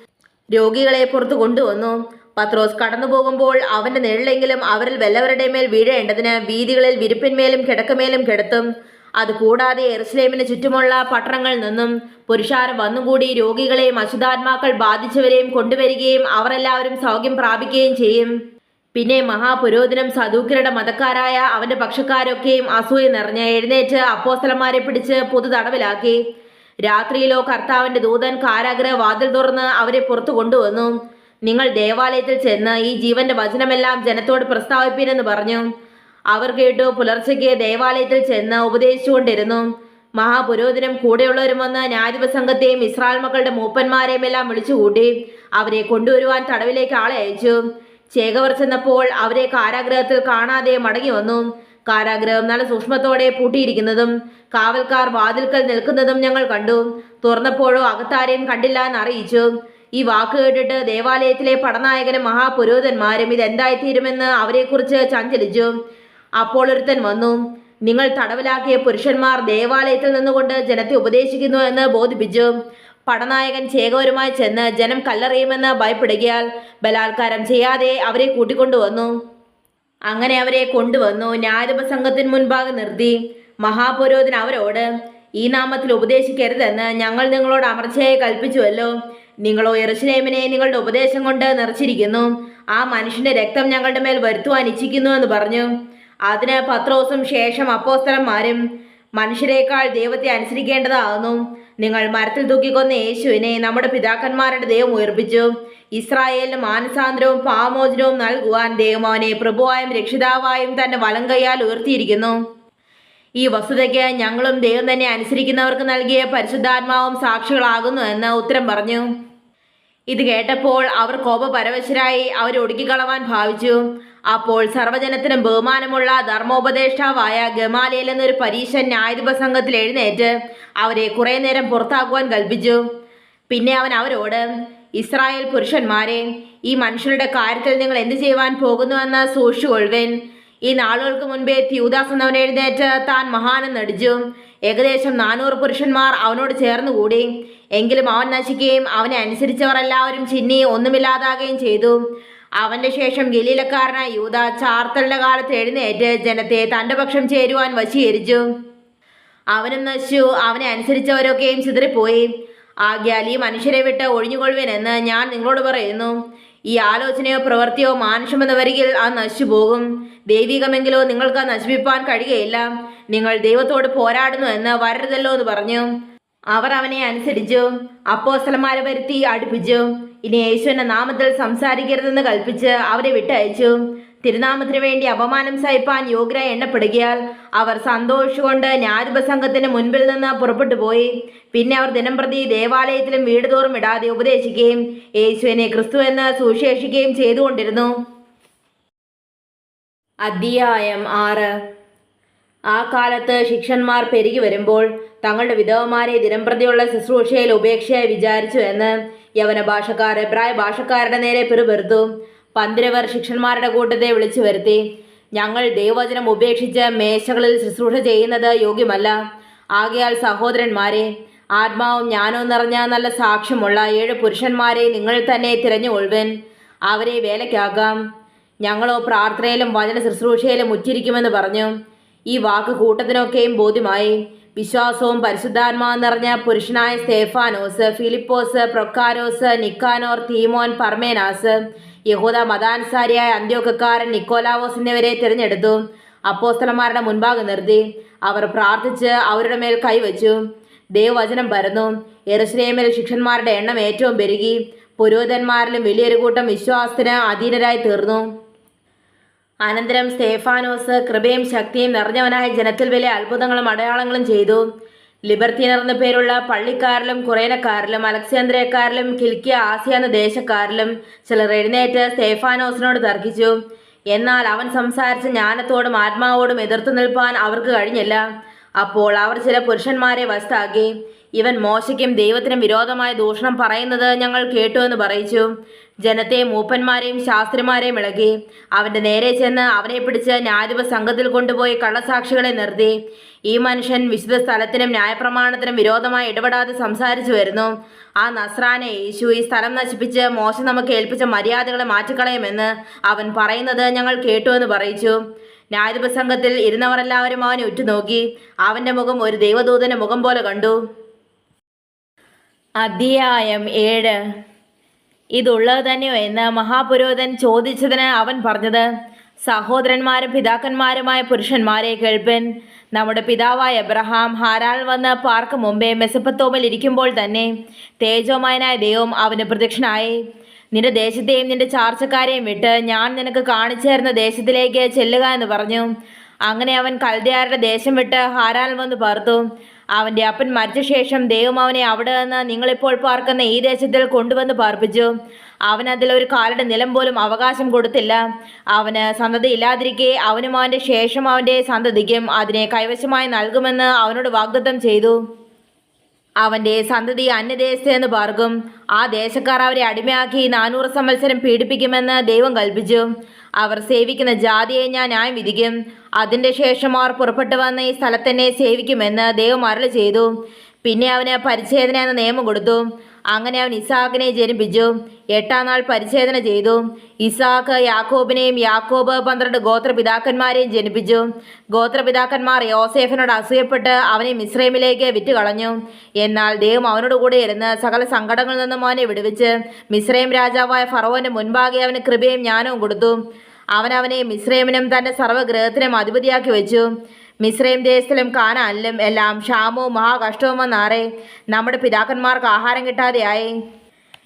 രോഗികളെ പുറത്തു കൊണ്ടുവന്നു. പത്രോസ് കടന്നു പോകുമ്പോൾ അവന്റെ നിഴലെങ്കിലും അവരിൽ വല്ലവരുടെ മേൽ വീഴേണ്ടതിന് വീതികളിൽ വിരിപ്പിന്മേലും കിടക്കമേലും കിടത്തും. അതുകൂടാതെ എറുസലേമിന് ചുറ്റുമുള്ള പട്ടണങ്ങളിൽ നിന്നും പുരുഷാരം വന്നുകൂടി രോഗികളെയും അശുദ്ധാത്മാക്കൾ ബാധിച്ചവരെയും കൊണ്ടുവരികയും അവരെല്ലാവരും സൗഖ്യം പ്രാപിക്കുകയും ചെയ്യും. പിന്നെ മഹാപുരോധനം സദൂക്കരുടെ മതക്കാരായ അവന്റെ പക്ഷക്കാരൊക്കെയും അസൂയ നിറഞ്ഞ് എഴുന്നേറ്റ് അപ്പോസ്തലന്മാരെ പിടിച്ച് പൊതു തടവിലാക്കി രാത്രിയിലോ കർത്താവിന്റെ ദൂതൻ കാരാഗ്രഹ വാതിൽ തുറന്ന് അവരെ പുറത്തു കൊണ്ടുവന്നു. നിങ്ങൾ ദേവാലയത്തിൽ ചെന്ന് ഈ ജീവന്റെ വചനമെല്ലാം ജനത്തോട് പ്രസ്താവിപ്പീനെന്ന് പറഞ്ഞു. അവർ കേട്ടു പുലർച്ചയ്ക്ക് ദേവാലയത്തിൽ ചെന്ന് ഉപദേശിച്ചുകൊണ്ടിരുന്നു. മഹാപുരോധനം കൂടെയുള്ളവരും വന്ന് ന്യായാധിപ സംഘത്തെയും ഇസ്രായേൽ മക്കളുടെ മൂപ്പന്മാരെയും എല്ലാം വിളിച്ചുകൂട്ടി അവരെ കൊണ്ടുവരുവാൻ തടവിലേക്ക് ആളെ അയച്ചു. ചേകവർ ചെന്നപ്പോൾ അവരെ കാരാഗ്രഹത്തിൽ കാണാതെ മടങ്ങി വന്നു. കാരാഗ്രഹം നല്ല സൂക്ഷ്മത്തോടെ പൂട്ടിയിരിക്കുന്നതും കാവൽക്കാർ വാതിൽക്കൽ നിൽക്കുന്നതും ഞങ്ങൾ കണ്ടു. തുറന്നപ്പോഴോ അകത്താരെയും കണ്ടില്ല എന്ന് അറിയിച്ചു ഈ വാക്ക് കേട്ടിട്ട് ദേവാലയത്തിലെ പടനായകനും മഹാപുരോഹിതന്മാരും ഇതെന്തായിത്തീരുമെന്ന് അവരെക്കുറിച്ച് ചഞ്ചലിച്ചു. അപ്പോൾ ഒരുത്തൻ വന്നു. നിങ്ങൾ തടവിലാക്കിയ പുരുഷന്മാർ ദേവാലയത്തിൽ നിന്നുകൊണ്ട് ജനത്തെ ഉപദേശിക്കുന്നു എന്ന് ബോധിപ്പിച്ചു. പടനായകൻ ചേകവരുമായി ചെന്ന് ജനം കല്ലെറിയുമെന്ന് ഭയപ്പെടുകയാൽ ബലാത്കാരം ചെയ്യാതെ അവരെ കൂട്ടിക്കൊണ്ടുവന്നു. അങ്ങനെ അവരെ കൊണ്ടുവന്നു. ന്യായാധിപ സംഘത്തിന് മുൻപാകെ നിർത്തി. മഹാപുരോഹിതൻ അവരോട് ഈ നാമത്തിൽ ഉപദേശിക്കരുതെന്ന് ഞങ്ങൾ നിങ്ങളോട് അമർച്ചയായി കൽപ്പിച്ചുവല്ലോ. നിങ്ങളോ എറുസലേമിനെ നിങ്ങളുടെ ഉപദേശം കൊണ്ട് നിറച്ചിരിക്കുന്നു. ആ മനുഷ്യന്റെ രക്തം ഞങ്ങളുടെ മേൽ വരുത്തുവാൻ ഇച്ഛിക്കുന്നു എന്ന് പറഞ്ഞു. അതിന് പത്രോസും ശേഷം അപ്പോസ്തലന്മാരും മനുഷ്യരെക്കാൾ ദൈവത്തെ അനുസരിക്കേണ്ടതാകുന്നു. നിങ്ങൾ മരത്തിൽ തൂക്കിക്കൊന്ന യേശുവിനെ നമ്മുടെ പിതാക്കന്മാരുടെ ദൈവം ഉയർപ്പിച്ചു. ഇസ്രായേലിന് മാനസാന്തരവും പാമോചനവും നൽകുവാൻ ദൈവം അവനെ പ്രഭുവായും രക്ഷിതാവായും തന്റെ വലം കൈയാൽ ഉയർത്തിയിരിക്കുന്നു. ഈ വസ്തുതയ്ക്ക് ഞങ്ങളും ദൈവം തന്നെ അനുസരിക്കുന്നവർക്ക് നൽകിയ പരിശുദ്ധാത്മാവും സാക്ഷികളാകുന്നു എന്ന് ഉത്തരം പറഞ്ഞു. ഇത് കേട്ടപ്പോൾ അവർ കോപപരവശരായി അവരെ ഒടുക്കിക്കളവാൻ ഭാവിച്ചു. അപ്പോൾ സർവജനത്തിനും ബഹുമാനമുള്ള ധർമ്മോപദേഷ്ടാവായ ഗമാലിയൽ എന്നൊരു പരീശൻ ന്യായാധിപ സംഘത്തിൽ എഴുന്നേറ്റ് അവരെ കുറെ നേരം പുറത്താക്കുവാൻ കൽപ്പിച്ചു. പിന്നെ അവൻ അവരോട് ഇസ്രായേൽ പുരുഷന്മാരെ ഈ മനുഷ്യരുടെ കാര്യത്തിൽ നിങ്ങൾ എന്ത് ചെയ്യുവാൻ പോകുന്നുവെന്ന് സൂക്ഷിച്ചുകൊള്ളുവേൻ. ഈ നാളുകൾക്ക് മുൻപേ ത്യൂദാസ് എന്നവൻ എഴുന്നേറ്റ് താൻ മഹാനെന്ന് നടിച്ചു. ഏകദേശം നാനൂറ് പുരുഷന്മാർ അവനോട് ചേർന്നുകൂടി. എങ്കിലും അവൻ നശിക്കുകയും അവനെ അനുസരിച്ചവർ എല്ലാവരും ചിന്നി ഒന്നുമില്ലാതാകുകയും ചെയ്തു. അവന്റെ ശേഷം ഗലീലക്കാരനായ യൂത ചാർത്തലിന്റെ കാലത്ത് എഴുന്നേറ്റ് ജനത്തെ തന്റെ പക്ഷം ചേരുവാൻ വശീകരിച്ചു. അവനും നശിച്ചു. അവനെ അനുസരിച്ചവരൊക്കെയും ചിതറിപ്പോയി. ആഗ്യാൽ ഈ മനുഷ്യരെ വിട്ട് ഒഴിഞ്ഞുകൊള്ളുവനെന്ന് ഞാൻ നിങ്ങളോട് പറയുന്നു. ഈ ആലോചനയോ പ്രവൃത്തിയോ മാനുഷമെന്ന് വരികിൽ അത് നശിച്ചു പോകും ദൈവികമെങ്കിലോ നിങ്ങൾക്ക് അത് നശിപ്പിപ്പാൻ കഴിയുകയില്ല. നിങ്ങൾ ദൈവത്തോട് പോരാടുന്നു എന്ന് വരരുതല്ലോ എന്ന് പറഞ്ഞു. അവർ അവനെ അനുസരിച്ചു. അപ്പോസ്തലന്മാരെ വരുത്തി അടുപ്പിച്ചു. ഇനി യേശുവിന്റെ നാമത്തിൽ സംസാരിക്കരുതെന്ന് കൽപ്പിച്ച് അവരെ വിട്ടയച്ചു. തിരുനാമത്തിന് വേണ്ടി അപമാനം സഹിപ്പാൻ യോഗ്യരായി എണ്ണപ്പെടുകയാൽ അവർ സന്തോഷിച്ചുകൊണ്ട് ന്യായാധിപ സംഘത്തിന് മുൻപിൽ നിന്ന് പുറപ്പെട്ടു പോയി. പിന്നെ അവർ ദിനംപ്രതി ദേവാലയത്തിലും വീട് തോറും ഇടാതെ ഉപദേശിക്കുകയും യേശുവിനെ ക്രിസ്തു എന്ന് സുശേഷിക്കുകയും ചെയ്തുകൊണ്ടിരുന്നു. അധ്യായം ആറ്. ആ കാലത്ത് ശിക്ഷന്മാർ പെരുകി വരുമ്പോൾ തങ്ങളുടെ വിധവമാരെ ദിനംപ്രതിയുള്ള ശുശ്രൂഷയിൽ ഉപേക്ഷയായി വിചാരിച്ചു എന്ന് യവന ഭാഷക്കാർ എബ്രായ ഭാഷക്കാരുടെ നേരെ പിറുപെറുത്തു. പന്തിരവർ ശിക്ഷന്മാരുടെ കൂട്ടത്തെ വിളിച്ചു വരുത്തി. ഞങ്ങൾ ദൈവവചനം ഉപേക്ഷിച്ച് മേശകളിൽ ശുശ്രൂഷ ചെയ്യുന്നത് യോഗ്യമല്ല. ആകയാൽ സഹോദരന്മാരെ ആത്മാവും ജ്ഞാനവും നിറഞ്ഞ നല്ല സാക്ഷ്യമുള്ള ഏഴ് പുരുഷന്മാരെ നിങ്ങൾ തന്നെ തിരഞ്ഞുകൊള്ളുവൻ അവരെ വേലയ്ക്കാക്കാം. ഞങ്ങളോ പ്രാർത്ഥനയിലും വചന ശുശ്രൂഷയിലും ഉറ്റിരിക്കുമെന്ന് പറഞ്ഞു. ഈ വാക്ക് കൂട്ടത്തിനൊക്കെയും ബോധ്യമായി. വിശ്വാസവും പരിശുദ്ധാത്മാവും നിറഞ്ഞ പുരുഷനായ സ്തേഫാനോസ് ഫിലിപ്പോസ് പ്രൊക്കാരോസ് നിക്കാനോർ തീമോൻ പർമേനാസ് യഹൂദ മതാനുസാരിയായ അന്ത്യോക്കക്കാരൻ നിക്കോലാവോസ് എന്നിവരെ തിരഞ്ഞെടുത്തു. അപ്പോസ്തലന്മാരുടെ മുൻപാകെ നിർത്തി. അവർ പ്രാർത്ഥിച്ച് അവരുടെ മേൽ കൈവച്ചു. ദൈവവചനം പരന്നു. എറുശ്രേമിൽ ശിക്ഷന്മാരുടെ എണ്ണം ഏറ്റവും പെരുകി. പുരോഹിതന്മാരിലും വലിയൊരു കൂട്ടം വിശ്വാസത്തിന് അധീനരായി തീർന്നു. അനന്തരം സ്തേഫാനോസ് കൃപയും ശക്തിയും നിറഞ്ഞവനായ ജനത്തിൽ വലിയ അത്ഭുതങ്ങളും അടയാളങ്ങളും ചെയ്തു. ലിബർത്തിനർ എന്ന പേരുള്ള പള്ളിക്കാരിലും കുറേനക്കാരിലും അലക്സാന്ദ്രിയക്കാരിലും കിൽക്കിയ ആസിയ എന്ന ദേശക്കാരിലും ചിലർ എഴുന്നേറ്റ് സ്തേഫാനോസിനോട് തർക്കിച്ചു. എന്നാൽ അവൻ സംസാരിച്ച ജ്ഞാനത്തോടും ആത്മാവോടും എതിർത്തു നിൽപ്പാൻ അവർക്ക് കഴിഞ്ഞില്ല. അപ്പോൾ അവർ ചില പുരുഷന്മാരെ വസ്താക്കി ഇവൻ മോശയ്ക്കും ദൈവത്തിനും വിരോധമായ ദൂഷണം പറയുന്നത് ഞങ്ങൾ കേട്ടു എന്ന് പറയിച്ചു. ജനത്തെ മൂപ്പന്മാരെയും ശാസ്ത്രിമാരെയും ഇളകി. അവന്റെ നേരെ ചെന്ന് അവനെ പിടിച്ച് ന്യായാധിപ സംഘത്തിൽ കൊണ്ടുപോയി കള്ളസാക്ഷികളെ നിർത്തി. ഈ മനുഷ്യൻ വിശുദ്ധ സ്ഥലത്തിനും ന്യായപ്രമാണത്തിനും വിരോധമായി ഇടപെടാതെ സംസാരിച്ചു വരുന്നു. ആ നസ്രാനെ യേശു ഈ സ്ഥലം നശിപ്പിച്ച് മോശം നമുക്ക് ഏൽപ്പിച്ച മര്യാദകളെ മാറ്റിക്കളയുമെന്ന് അവൻ പറയുന്നത് ഞങ്ങൾ കേട്ടു എന്ന് പറയിച്ചു. ന്യായാധിപ സംഘത്തിൽ ഇരുന്നവരെല്ലാവരും അവനെ ഉറ്റുനോക്കി. അവന്റെ മുഖം ഒരു ദൈവദൂതന്റെ മുഖം പോലെ കണ്ടു. അധ്യായം ഏഴ്. ഇതുള്ളത് തന്നെയോ എന്ന് മഹാപുരോഹിതൻ ചോദിച്ചതിന് അവൻ പറഞ്ഞത് സഹോദരന്മാരും പിതാക്കന്മാരുമായ പുരുഷന്മാരെ കേൾപ്പൻ. നമ്മുടെ പിതാവായ എബ്രഹാം ഹാരാൽ വന്ന് പാർക്ക് മുമ്പേ മെസപ്പത്തോമിൽ ഇരിക്കുമ്പോൾ തന്നെ തേജോമയനായ ദൈവം അവന് പ്രത്യക്ഷനായി. നിന്റെ ദേശത്തെയും നിന്റെ ചാർച്ചക്കാരെയും വിട്ട് ഞാൻ നിനക്ക് കാണിച്ചു തരുന്ന ദേശത്തിലേക്ക് ചെല്ലുക എന്ന് പറഞ്ഞു. അങ്ങനെ അവൻ കൽദയാരുടെ ദേശം വിട്ട് ഹാരാൽ വന്ന് പാർത്തു. അവന്റെ അപ്പൻ മരിച്ച ശേഷം ദൈവം അവനെ അവിടെ നിന്ന് നിങ്ങളിപ്പോൾ പാർക്കുന്ന ഈ ദേശത്തിൽ കൊണ്ടുവന്ന് പാർപ്പിച്ചു. അവൻ അതിലൊരു കാലയുടെ നിലം പോലും അവകാശം കൊടുത്തില്ല. അവന് സന്തതി ഇല്ലാതിരിക്കെ അവനും അവന്റെ ശേഷം അവന്റെ സന്തതിക്കും അതിനെ കൈവശമായി നൽകുമെന്ന് അവനോട് വാഗ്ദത്തം ചെയ്തു. അവന്റെ സന്തതി അന്യദേശത്ത് എന്ന് പാർക്കും. ആ ദേശക്കാർ അവരെ അടിമയാക്കി നാനൂറ് സംവത്സരം പീഡിപ്പിക്കുമെന്ന് ദൈവം കൽപ്പിച്ചു. അവർ സേവിക്കുന്ന ജാതിയെ ഞാൻ ന്യായം വിധിക്കും അതിന്റെ ശേഷം അവർ പുറപ്പെട്ടു വന്ന ഈ സ്ഥലത്തന്നെ സേവിക്കുമെന്ന് ദൈവം അരളി ചെയ്തു. പിന്നെ അവന് പരിച്ഛേദന എന്ന നിയമം കൊടുത്തു. അങ്ങനെ അവൻ ഇസാഖിനെ ജനിപ്പിച്ചു. എട്ടാം നാൾ പരിച്ഛേദന ചെയ്തു. ഇസാഖ് യാക്കോബിനെയും യാക്കോബ് പന്ത്രണ്ട് ഗോത്രപിതാക്കന്മാരെയും ജനിപ്പിച്ചു. ഗോത്രപിതാക്കന്മാർ യോസേഫിനോട് അസൂയപ്പെട്ട് അവനെ മിശ്രൈമിലേക്ക് വിറ്റുകളഞ്ഞു. എന്നാൽ ദൈവം അവനോട് കൂടെ ഇരുന്ന് സകല സങ്കടങ്ങളിൽ നിന്നും അവനെ വിടുവിച്ച് മിശ്രൈം രാജാവായ ഫറവോന്റെ മുൻപാകെ അവന് കൃപയും ജ്ഞാനവും കൊടുത്തു. അവൻ അവനെ മിശ്രൈമിനും തന്റെ സർവഗ്രഹത്തിനും അധിപതിയാക്കി വെച്ചു. മിശ്രൈം ദേശത്തിലും കാനാനിലും എല്ലാം ക്ഷാമവും മഹാകഷ്ടവും വന്നാറേ. നമ്മുടെ പിതാക്കന്മാർക്ക് ആഹാരം കിട്ടാതെയായി.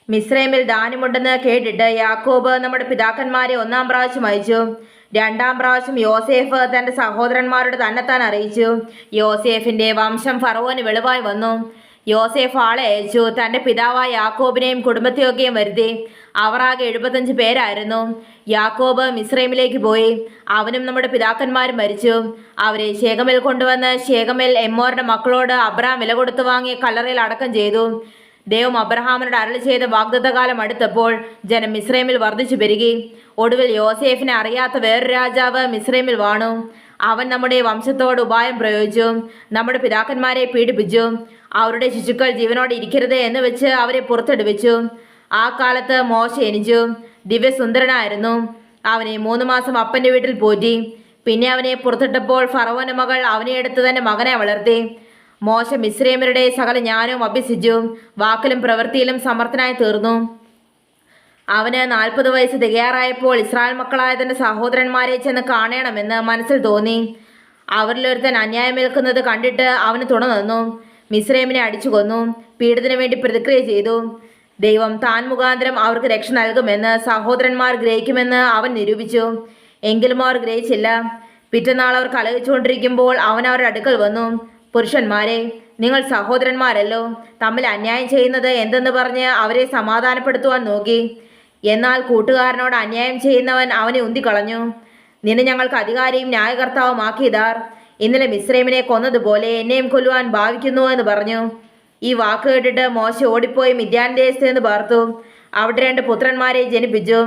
മിശ്രൈമിൽ ദാനമുണ്ടെന്ന് കേട്ടിട്ട് യാക്കോബ് നമ്മുടെ പിതാക്കന്മാരെ ഒന്നാം പ്രാവശ്യം അയച്ചു. രണ്ടാം പ്രാവശ്യം യോസേഫ് തന്റെ സഹോദരന്മാരോട് തന്നെത്താൻ അറിയിച്ചു. യോസേഫിന്റെ വംശം ഫറവോന് വെളിവായി വന്നു. യോസേഫ് ആളെ അയച്ചു. തന്റെ പിതാവായ യാക്കോബിനെയും കുടുംബത്തെയൊക്കെയും വരുത്തി. അവർ ആകെ എഴുപത്തഞ്ച് പേരായിരുന്നു. യാക്കോബ് മിസ്രൈമിലേക്ക് പോയി. അവനും നമ്മുടെ പിതാക്കന്മാരും മരിച്ചു. അവരെ ശേഖമിൽ കൊണ്ടുവന്ന് ശേഖമിൽ എമ്മോരുടെ മക്കളോട് അബ്രഹാം വില കൊടുത്തു വാങ്ങിയ കല്ലറയിൽ അടക്കം ചെയ്തു. ദൈവം അബ്രഹാമിനോട് അരളി ചെയ്ത വാഗ്ദത്തകാലം അടുത്തപ്പോൾ ജനം മിസ്രൈമിൽ വർദ്ധിച്ചു പെരുകി. ഒടുവിൽ യോസേഫിനെ അറിയാത്ത വേറൊരു രാജാവ് മിസ്രൈമിൽ വാണു. അവൻ നമ്മുടെ വംശത്തോട് ഉപായം പ്രയോഗിച്ചു. നമ്മുടെ പിതാക്കന്മാരെ പീഡിപ്പിച്ചു. അവരുടെ ശിശുക്കൾ ജീവനോടെ ഇരിക്കരുത് എന്ന് വെച്ച് അവരെ പുറത്തെടുപ്പിച്ചു. ആ കാലത്ത് മോശ എനിച്ചു ദിവ്യസുന്ദരനായിരുന്നു. അവനെ മൂന്ന് മാസം അപ്പന്റെ വീട്ടിൽ പോറ്റി. പിന്നെ അവനെ പുറത്തിട്ടപ്പോൾ ഫറവോന്റെ മകൾ അവനെ എടുത്ത് തന്നെ മകനെ വളർത്തി. മോശ മിശ്രേമരുടെ സകല ജ്ഞാനവും അഭ്യസിച്ചു. വാക്കിലും പ്രവൃത്തിയിലും സമർത്ഥനായി തീർന്നു. അവന് നാൽപ്പത് വയസ്സ് തികയാറായപ്പോൾ ഇസ്രായേൽ മക്കളായ തന്റെ സഹോദരന്മാരെ ചെന്ന് കാണണമെന്ന് മനസ്സിൽ തോന്നി. അവരിലൊരുത്തൻ അന്യായം ഏൽക്കുന്നത് കണ്ടിട്ട് അവന് തുണ നിന്നു. മിസ്രൈമിനെ അടിച്ചു കൊന്നു. പീഡിതനു വേണ്ടി പ്രതിക്രിയ ചെയ്തു. ദൈവം താൻ മുഖാന്തരം അവർക്ക് രക്ഷ നൽകുമെന്ന് സഹോദരന്മാർ ഗ്രഹിക്കുമെന്ന് അവൻ നിരൂപിച്ചു. എങ്കിലും അവർ ഗ്രഹിച്ചില്ല. പിറ്റന്നാൾ അവർ കലഹിച്ചുകൊണ്ടിരിക്കുമ്പോൾ അവൻ അവരുടെ അടുക്കൽ വന്നു. പുരുഷന്മാരെ നിങ്ങൾ സഹോദരന്മാരല്ലോ തമ്മിൽ അന്യായം ചെയ്യുന്നത് എന്തെന്ന് പറഞ്ഞ് അവരെ സമാധാനപ്പെടുത്തുവാൻ നോക്കി. എന്നാൽ കൂട്ടുകാരനോട് അന്യായം ചെയ്യുന്നവൻ അവനെ ഉന്തിക്കളഞ്ഞു. നിന്നെ ഞങ്ങൾക്ക് അധികാരിയും ന്യായകർത്താവുമാക്കിയതാർ. ഇന്നലെ മിശ്രൈമിനെ കൊന്നതുപോലെ എന്നെയും കൊല്ലുവാൻ ഭാവിക്കുന്നു എന്ന് പറഞ്ഞു. ഈ വാക്ക് കേട്ടിട്ട് മോശ ഓടിപ്പോയി മിഥ്യാൻ ദേശത്ത് നിന്ന് പാർത്തു. അവിടെ രണ്ട് പുത്രന്മാരെ ജനിപ്പിച്ചു.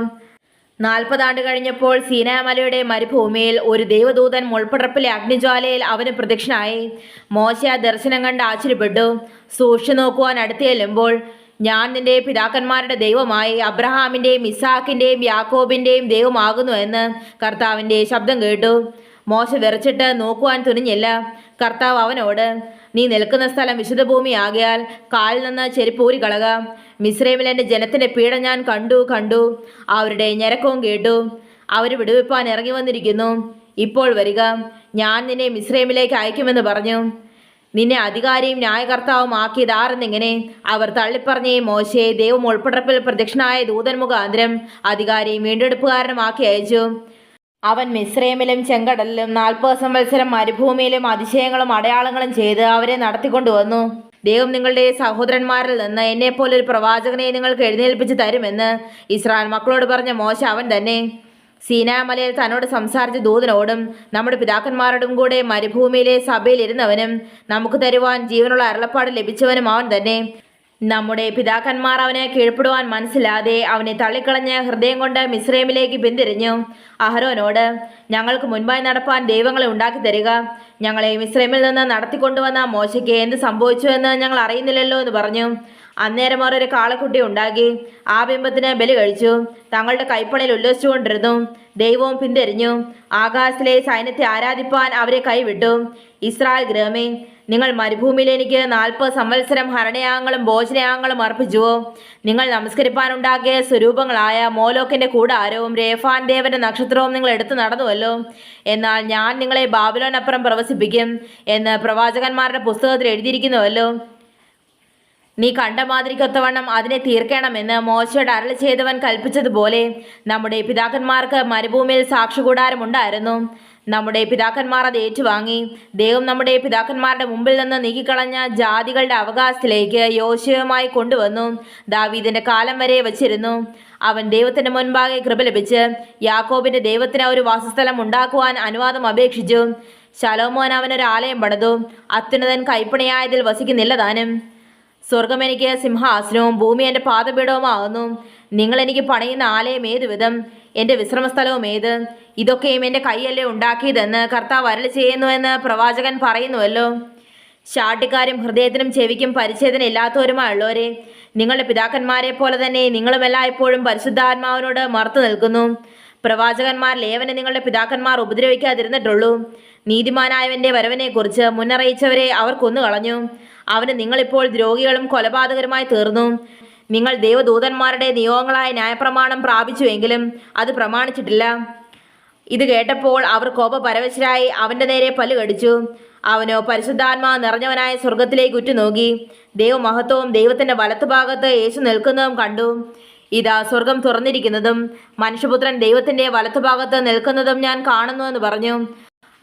നാൽപ്പതാണ്ട് കഴിഞ്ഞപ്പോൾ സീനാമലയുടെ മരുഭൂമിയിൽ ഒരു ദൈവദൂതൻ മുൾപ്പടർപ്പിലെ അഗ്നിജ്വാലയിൽ അവന് പ്രത്യക്ഷനായി. മോശ ദർശനം കണ്ട് ആശ്ചര്യപ്പെട്ടു. സൂക്ഷിച്ചു നോക്കുവാൻ അടുത്തേലുമ്പോൾ ഞാൻ നിന്റെ പിതാക്കന്മാരുടെ ദൈവമായി അബ്രഹാമിന്റെയും ഇസാക്കിന്റെയും യാക്കോബിന്റെയും ദൈവമാകുന്നു എന്ന് കർത്താവിന്റെ ശബ്ദം കേട്ടു. മോശ വിറച്ചിട്ട് നോക്കുവാൻ തുനിഞ്ഞില്ല. കർത്താവ് അവനോട് നീ നിൽക്കുന്ന സ്ഥലം വിശുദ്ധ ഭൂമിയാകിയാൽ കാലിൽ നിന്ന് ചെരുപ്പൂരി കളക. മിശ്രൈമിൽ എന്റെ ജനത്തിന്റെ പീഡ ഞാൻ കണ്ടു കണ്ടു. അവരുടെ ഞരക്കവും കേട്ടു. അവർ വിടുവിപ്പാൻ ഇറങ്ങി വന്നിരിക്കുന്നു. ഇപ്പോൾ വരിക. ഞാൻ നിന്നെ മിശ്രൈമിലേക്ക് അയക്കുമെന്ന് പറഞ്ഞു. നിന്നെ അധികാരിയും ന്യായകർത്താവും ആക്കിയതാരെന്നിങ്ങനെ അവർ തള്ളിപ്പറഞ്ഞേ മോശയെ ദൈവം ഉൾപ്പെടപ്പിൽ പ്രദക്ഷിണായ ദൂതൻ മുഖാന്തരം അധികാരിയും വീണ്ടെടുപ്പുകാരനുമാക്കി അയച്ചു. അവൻ മിശ്രയമിലും ചെങ്കടലിലും നാൽപ്പത് സംവത്സരം മരുഭൂമിയിലും അതിശയങ്ങളും അടയാളങ്ങളും ചെയ്ത് അവരെ നടത്തിക്കൊണ്ടുവന്നു. ദൈവം നിങ്ങളുടെ സഹോദരന്മാരിൽ നിന്ന് എന്നെപ്പോലൊരു പ്രവാചകനെ നിങ്ങൾക്ക് എഴുന്നേൽപ്പിച്ച് തരുമെന്ന് ഇസ്രായേൽ മക്കളോട് പറഞ്ഞ മോശ അവൻ തന്നെ. സീനാമലയിൽ തന്നോട് സംസാരിച്ച ദൂതനോടും നമ്മുടെ പിതാക്കന്മാരോടും കൂടെ മരുഭൂമിയിലെ സഭയിൽ ഇരുന്നവനും നമുക്ക് തരുവാൻ ജീവനുള്ള അരുളപ്പാട് ലഭിച്ചവനും അവൻ തന്നെ. നമ്മുടെ പിതാക്കന്മാർ അവനെ കീഴ്പ്പെടുവാൻ മനസ്സിലാതെ അവനെ തള്ളിക്കളഞ്ഞ് ഹൃദയം കൊണ്ട് മിശ്രൈമിലേക്ക് പിന്തിരിഞ്ഞു. അഹരോനോട് ഞങ്ങൾക്ക് മുൻപായി നടപ്പാൻ ദൈവങ്ങളെ ഉണ്ടാക്കി തരിക. ഞങ്ങളെ മിശ്രൈമിൽ നിന്ന് നടത്തിക്കൊണ്ടുവന്ന മോശയ്ക്ക് എന്ത് സംഭവിച്ചു എന്ന് ഞങ്ങൾ അറിയുന്നില്ലല്ലോ എന്ന് പറഞ്ഞു. അന്നേരം അവർ ഒരു കാളക്കുട്ടി ഉണ്ടാക്കി ആ ബിംബത്തിന് ബലി കഴിച്ചു. തങ്ങളുടെ കൈപ്പണിയിൽ ഉല്ലസിച്ചുകൊണ്ടിരുന്നു. ദൈവവും പിന്തിരിഞ്ഞു. ആകാശത്തിലെ സൈന്യത്തെ ആരാധിപ്പാൻ അവരെ കൈവിട്ടു. ഇസ്രായേൽ ഗ്രഹമേ നിങ്ങൾ മരുഭൂമിയിൽ എനിക്ക് നാൽപ്പത് സംവത്സരം ഹരണയാങ്ങളും ഭോജനയാങ്ങളും അർപ്പിച്ചുവോ? നിങ്ങൾ നമസ്കരിപ്പാനുണ്ടാക്കിയ സ്വരൂപങ്ങളായ മോലോക്കിന്റെ കൂടാരവും രേഫാൻ ദേവന്റെ നക്ഷത്രവും നിങ്ങൾ എടുത്തു നടന്നുവല്ലോ. എന്നാൽ ഞാൻ നിങ്ങളെ ബാബിലോനപ്പുറം പ്രവസിപ്പിക്കും എന്ന് പ്രവാചകന്മാരുടെ പുസ്തകത്തിൽ എഴുതിയിരിക്കുന്നുവല്ലോ. നീ കണ്ട മാതിരിക്കൊത്തവണ്ണം അതിനെ തീർക്കണമെന്ന് മോശയോട് അരളി ചെയ്തവൻ കൽപ്പിച്ചതുപോലെ നമ്മുടെ പിതാക്കന്മാർക്ക് മരുഭൂമിയിൽ സാക്ഷികൂടാരമുണ്ടായിരുന്നു. നമ്മുടെ പിതാക്കന്മാർ അത് ഏറ്റുവാങ്ങി. ദൈവം നമ്മുടെ പിതാക്കന്മാരുടെ മുമ്പിൽ നിന്ന് നീക്കിക്കളഞ്ഞ ജാതികളുടെ അവകാശത്തിലേക്ക് യോശയുമായി കൊണ്ടുവന്നു. ദാവീദിന്റെ കാലം വരെ വച്ചിരുന്നു. അവൻ ദൈവത്തിന്റെ മുൻപാകെ കൃപ ലഭിച്ച് യാക്കോബിന്റെ ദൈവത്തിന് ഒരു വാസസ്ഥലം ഉണ്ടാക്കുവാൻ അനുവാദം അപേക്ഷിച്ചു. ശലോമോൻ അവനൊരു ആലയം പണിതു. അത്യുന്നതൻ കൈപ്പണിയായതിൽ വസിക്കുന്നില്ല താനും. സ്വർഗം എനിക്ക് സിംഹാസനവും ഭൂമി എന്റെ പാദപീഠവുമാകുന്നു. നിങ്ങൾ എനിക്ക് പണയുന്ന ആലയം ഏത് വിധം എന്റെ വിശ്രമസ്ഥലവും ഏത്? ഇതൊക്കെയും എന്റെ കൈയല്ലേ ഉണ്ടാക്കിയതെന്ന് കർത്താവ് അരളി ചെയ്യുന്നുവെന്ന് പ്രവാചകൻ പറയുന്നുവല്ലോ. ശാട്ടിക്കാരും ഹൃദയത്തിനും ചെവിക്കും പരിച്ഛേദന ഇല്ലാത്തവരുമായുള്ളവരെ നിങ്ങളുടെ പിതാക്കന്മാരെ പോലെ തന്നെ നിങ്ങളും എല്ലായ്പ്പോഴും പരിശുദ്ധാത്മാവിനോട് മറുത്തു നിൽക്കുന്നു. പ്രവാചകന്മാർ ലേവനെ നിങ്ങളുടെ പിതാക്കന്മാർ ഉപദ്രവിക്കാതിരുന്നിട്ടുള്ളൂ. നീതിമാനായവന്റെ വരവിനെക്കുറിച്ച് മുന്നറിയിച്ചവരെ അവർ കൊന്നുകളഞ്ഞു. അവന് നിങ്ങളിപ്പോൾ ദ്രോഹികളും കൊലപാതകരുമായി തീർന്നു. നിങ്ങൾ ദൈവദൂതന്മാരുടെ നിയോഗങ്ങളായ ന്യായപ്രമാണം പ്രാപിച്ചുവെങ്കിലും അത് പ്രമാണിച്ചിട്ടില്ല. ഇത് കേട്ടപ്പോൾ അവർ കോപപരവശരായി അവന്റെ നേരെ പല്ല് കടിച്ചു. അവനോ പരിശുദ്ധാത്മാ നിറഞ്ഞവനായ സ്വർഗത്തിലേക്ക് ഉറ്റുനോക്കി. ദൈവമഹത്വവും ദൈവത്തിന്റെ വലത്തുഭാഗത്ത് യേശു നിൽക്കുന്നതും കണ്ടു. ഇതാ സ്വർഗം തുറന്നിരിക്കുന്നതും മനുഷ്യപുത്രൻ ദൈവത്തിന്റെ വലത്തുഭാഗത്ത് നിൽക്കുന്നതും ഞാൻ കാണുന്നു എന്ന് പറഞ്ഞു.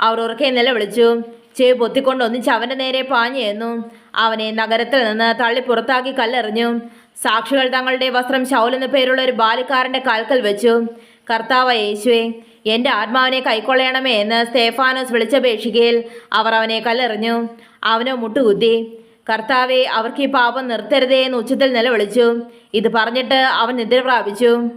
അവർ ഉറക്കെ നിലവിളിച്ചു. ചെവി പൊത്തിക്കൊണ്ട് ഒന്നിച്ച് അവന്റെ നേരെ പാഞ്ഞു എന്നു അവനെ നഗരത്തിൽ നിന്ന് തള്ളി പുറത്താക്കി കല്ലെറിഞ്ഞു. സാക്ഷികൾ തങ്ങളുടെ വസ്ത്രം ശൗലെന്ന് പേരുള്ള ഒരു ബാലിക്കാരന്റെ കാൽക്കൽ വെച്ചു. കർത്താവ് യേശുവെ എന്റെ ആത്മാവിനെ കൈക്കൊള്ളയണമേ എന്ന് സ്തേഫാനോസ് വിളിച്ചപേക്ഷിക്കയിൽ അവർ അവനെ കല്ലെറിഞ്ഞു. അവനോ മുട്ടുകുത്തി കർത്താവെ അവർക്ക് ഈ പാപം നിർത്തരുതേ എന്ന് ഉച്ചത്തിൽ നിലവിളിച്ചു. ഇത് പറഞ്ഞിട്ട് അവൻ നിദ്ര പ്രാപിച്ചു.